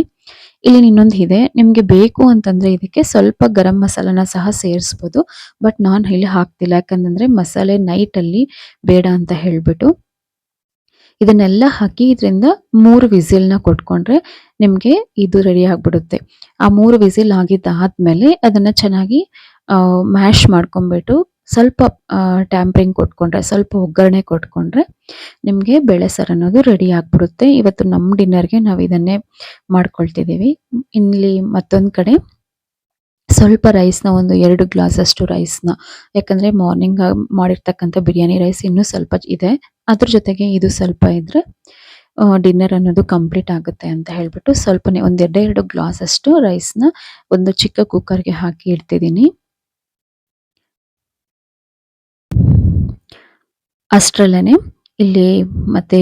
ಇಲ್ಲಿ ಇನ್ನೊಂದು ಇದೆ. ನಿಮಗೆ ಬೇಕು ಅಂತಂದ್ರೆ ಇದಕ್ಕೆ ಸ್ವಲ್ಪ ಗರಂ ಮಸಾಲಾನ ಸಹ ಸೇರಿಸ್ಬೋದು. ಬಟ್ ನಾನು ಇಲ್ಲಿ ಹಾಕ್ತಿಲ್ಲ. ಯಾಕಂತಂದ್ರೆ ಮಸಾಲೆ ನೈಟಲ್ಲಿ ಬೇಡ ಅಂತ ಹೇಳಿಬಿಟ್ಟು. ಇದನ್ನೆಲ್ಲ ಹಾಕಿ ಇದರಿಂದ ಮೂರು ವಿಸಿಲ್ನ ಕೊಟ್ಕೊಂಡ್ರೆ ನಿಮಗೆ ಇದು ರೆಡಿ ಆಗಿಬಿಡುತ್ತೆ. ಆ ಮೂರು ವಿಸಿಲ್ ಆಗಿದ್ದಾದ್ಮೇಲೆ ಅದನ್ನ ಚೆನ್ನಾಗಿ ಮ್ಯಾಶ್ ಮಾಡ್ಕೊಂಡ್ಬಿಟ್ಟು ಸ್ವಲ್ಪ ಟ್ಯಾಂಪ್ರಿಂಗ್ ಕೊಟ್ಕೊಂಡ್ರೆ, ಸ್ವಲ್ಪ ಒಗ್ಗರಣೆ ಕೊಟ್ಕೊಂಡ್ರೆ ನಿಮಗೆ ಬೇಳೆ ಸಾರು ಅನ್ನೋದು ರೆಡಿ ಆಗ್ಬಿಡುತ್ತೆ. ಇವತ್ತು ನಮ್ಮ ಡಿನ್ನರ್ಗೆ ನಾವು ಇದನ್ನೇ ಮಾಡ್ಕೊಳ್ತಿದ್ದೀವಿ. ಇಲ್ಲಿ ಮತ್ತೊಂದು ಕಡೆ ಸ್ವಲ್ಪ ರೈಸ್ನ ಒಂದು ಎರಡು ಗ್ಲಾಸಷ್ಟು ರೈಸ್ನ ಯಾಕಂದರೆ ಮಾರ್ನಿಂಗ್ ಮಾಡಿರ್ತಕ್ಕಂಥ ಬಿರಿಯಾನಿ ರೈಸ್ ಇನ್ನೂ ಸ್ವಲ್ಪ ಇದೆ. ಅದ್ರ ಜೊತೆಗೆ ಇದು ಸ್ವಲ್ಪ ಇದ್ದರೆ ಡಿನ್ನರ್ ಅನ್ನೋದು ಕಂಪ್ಲೀಟ್ ಆಗುತ್ತೆ ಅಂತ ಹೇಳ್ಬಿಟ್ಟು ಸ್ವಲ್ಪನೇ ಗ್ಲಾಸಷ್ಟು ಎರಡು ಗ್ಲಾಸ್ ಅಷ್ಟು ರೈಸ್ನ ಒಂದು ಚಿಕ್ಕ ಕುಕ್ಕರ್ಗೆ ಹಾಕಿ ಇಡ್ತಿದ್ದೀನಿ. ಅಷ್ಟರಲ್ಲೇನೆ ಇಲ್ಲಿ ಮತ್ತೆ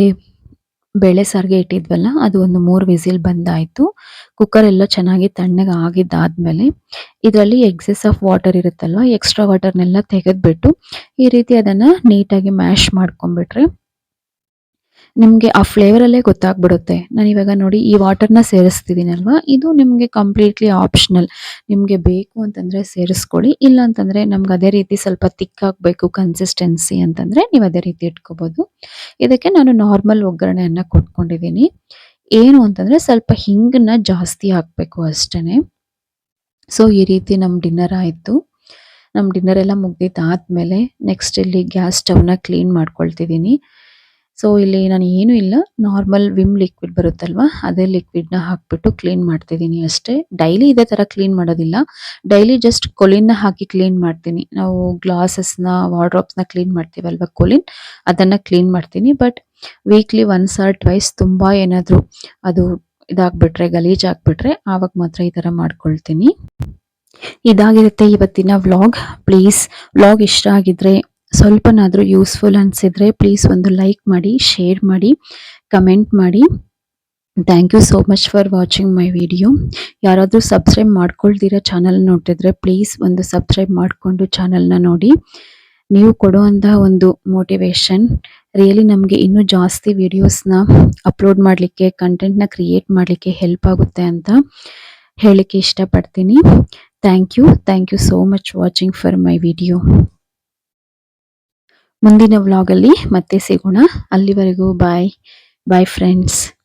ಬೇಳೆ ಸಾರಿಗೆ ಇಟ್ಟಿದ್ವಲ್ಲ, ಅದು ಒಂದು ಮೂರು ವಿಸಿಲ್ ಬಂದಾಯಿತು. ಕುಕ್ಕರ್ ಎಲ್ಲ ಚೆನ್ನಾಗಿ ತಣ್ಣಗೆ ಆಗಿದ್ದಾದ್ಮೇಲೆ ಇದರಲ್ಲಿ ಎಕ್ಸೆಸ್ ಆಫ್ ವಾಟರ್ ಇರುತ್ತಲ್ವ ಎಕ್ಸ್ಟ್ರಾ ವಾಟರ್ನೆಲ್ಲ ತೆಗೆದ್ಬಿಟ್ಟು ಈ ರೀತಿ ಅದನ್ನ ನೀಟಾಗಿ ಮ್ಯಾಶ್ ಮಾಡ್ಕೊಂಡ್ಬಿಟ್ರೆ ನಿಮ್ಗೆ ಆ ಫ್ಲೇವರಲ್ಲೇ ಗೊತ್ತಾಗ್ಬಿಡುತ್ತೆ. ನಾನು ಇವಾಗ ನೋಡಿ ಈ ವಾಟರ್ನ ಸೇರಿಸ್ತಿದ್ದೀನಲ್ವಾ ಇದು ನಿಮಗೆ ಕಂಪ್ಲೀಟ್ಲಿ ಆಪ್ಷನಲ್ ನಿಮಗೆ ಬೇಕು ಅಂತಂದರೆ ಸೇರಿಸ್ಕೊಳ್ಳಿ ಇಲ್ಲ ಅಂತಂದರೆ ನಮ್ಗೆ ಅದೇ ರೀತಿ ಸ್ವಲ್ಪ ತಿಕ್ ಆಗಬೇಕು ಕನ್ಸಿಸ್ಟೆನ್ಸಿ ಅಂತಂದರೆ ನೀವು ಅದೇ ರೀತಿ ಇಟ್ಕೋಬೋದು. ಇದಕ್ಕೆ ನಾನು ನಾರ್ಮಲ್ ಒಗ್ಗರಣೆಯನ್ನು ಕೊಟ್ಕೊಂಡಿದ್ದೀನಿ ಏನು ಅಂತಂದರೆ ಸ್ವಲ್ಪ ಹಿಂಗನ್ನ ಜಾಸ್ತಿ ಹಾಕಬೇಕು ಅಷ್ಟೇ ಸೊ ಈ ರೀತಿ ನಮ್ಮ ಡಿನ್ನರ್ ಆಯಿತು. ನಮ್ಮ ಡಿನ್ನರ್ ಎಲ್ಲ ಮುಗ್ದಿದ್ದಾದ್ಮೇಲೆ ನೆಕ್ಸ್ಟ್ ಇಲ್ಲಿ ಗ್ಯಾಸ್ ಸ್ಟವ್ನ ಕ್ಲೀನ್ ಮಾಡ್ಕೊಳ್ತಿದ್ದೀನಿ ಸೊ ಇಲ್ಲಿ ನಾನು ಏನು ಇಲ್ಲ. ನಾರ್ಮಲ್ ವಿಮ್ ಲಿಕ್ವಿಡ್ ಬರುತ್ತಲ್ವಾ? ಅದೇ ಲಿಕ್ವಿಡ್ನ ಹಾಕ್ಬಿಟ್ಟು ಕ್ಲೀನ್ ಮಾಡ್ತಿದ್ದೀನಿ ಅಷ್ಟೇ. ಡೈಲಿ ಇದೇ ಥರ ಕ್ಲೀನ್ ಮಾಡೋದಿಲ್ಲ. ಡೈಲಿ ಜಸ್ಟ್ ಕೊಲಿನ್ನ ಹಾಕಿ ಕ್ಲೀನ್ ಮಾಡ್ತೀನಿ. ನಾವು ಗ್ಲಾಸಸ್ನ ವಾರ್ಡ್ರಾಪ್ಸ್ನ ಕ್ಲೀನ್ ಮಾಡ್ತೀವಲ್ವ ಕೊಲಿನ್ ಅದನ್ನು ಕ್ಲೀನ್ ಮಾಡ್ತೀನಿ. But weekly once or twice ತುಂಬ ಏನಾದರೂ ಅದು ಇದಾಗ್ಬಿಟ್ರೆ, ಗಲೀಜ್ ಆಗ್ಬಿಟ್ರೆ, ಆವಾಗ ಮಾತ್ರ ಈ ಥರ ಮಾಡ್ಕೊಳ್ತೀನಿ. ಇದಾಗಿರುತ್ತೆ ಇವತ್ತಿನ ವ್ಲಾಗ್ ಪ್ಲೀಸ್ ವ್ಲಾಗ್ ಇಷ್ಟ ಆಗಿದ್ರೆ ಸ್ವಲ್ಪನಾದ್ರೂ ಯೂಸ್ಫುಲ್ ಅನಿಸಿದ್ರೆ ಪ್ಲೀಸ್ ಒಂದು ಲೈಕ್ ಮಾಡಿ ಶೇರ್ ಮಾಡಿ ಕಮೆಂಟ್ ಮಾಡಿ. Thank you so much for watching my video ಯಾರಾದರೂ ಸಬ್ಸ್ಕ್ರೈಬ್ ಮಾಡ್ಕೊಳ್ದಿರೋ ಚಾನಲ್ ನೋಡ್ತಿದ್ರೆ ಪ್ಲೀಸ್ ಒಂದು ಸಬ್ಸ್ಕ್ರೈಬ್ ಮಾಡಿಕೊಂಡು ಚಾನಲ್ನ ನೋಡಿ. ನೀವು ಕೊಡುವಂತಹ ಒಂದು ಮೋಟಿವೇಶನ್ ರಿಯಲಿ ನಮಗೆ ಇನ್ನೂ ಜಾಸ್ತಿ ವಿಡಿಯೋಸ್ನ ಅಪ್ಲೋಡ್ ಮಾಡಲಿಕ್ಕೆ ಕಂಟೆಂಟ್ನ ಕ್ರಿಯೇಟ್ ಮಾಡಲಿಕ್ಕೆ ಹೆಲ್ಪ್ ಆಗುತ್ತೆ ಅಂತ ಹೇಳಲಿಕ್ಕೆ ಇಷ್ಟಪಡ್ತೀನಿ. Thank you thank you so much watching for my video ಮುಂದಿನ ವ್ಲಾಗಲ್ಲಿ ಮತ್ತೆ ಸಿಗೋಣ. ಅಲ್ಲಿವರೆಗೂ ಬಾಯ್ ಬಾಯ್ ಫ್ರೆಂಡ್ಸ್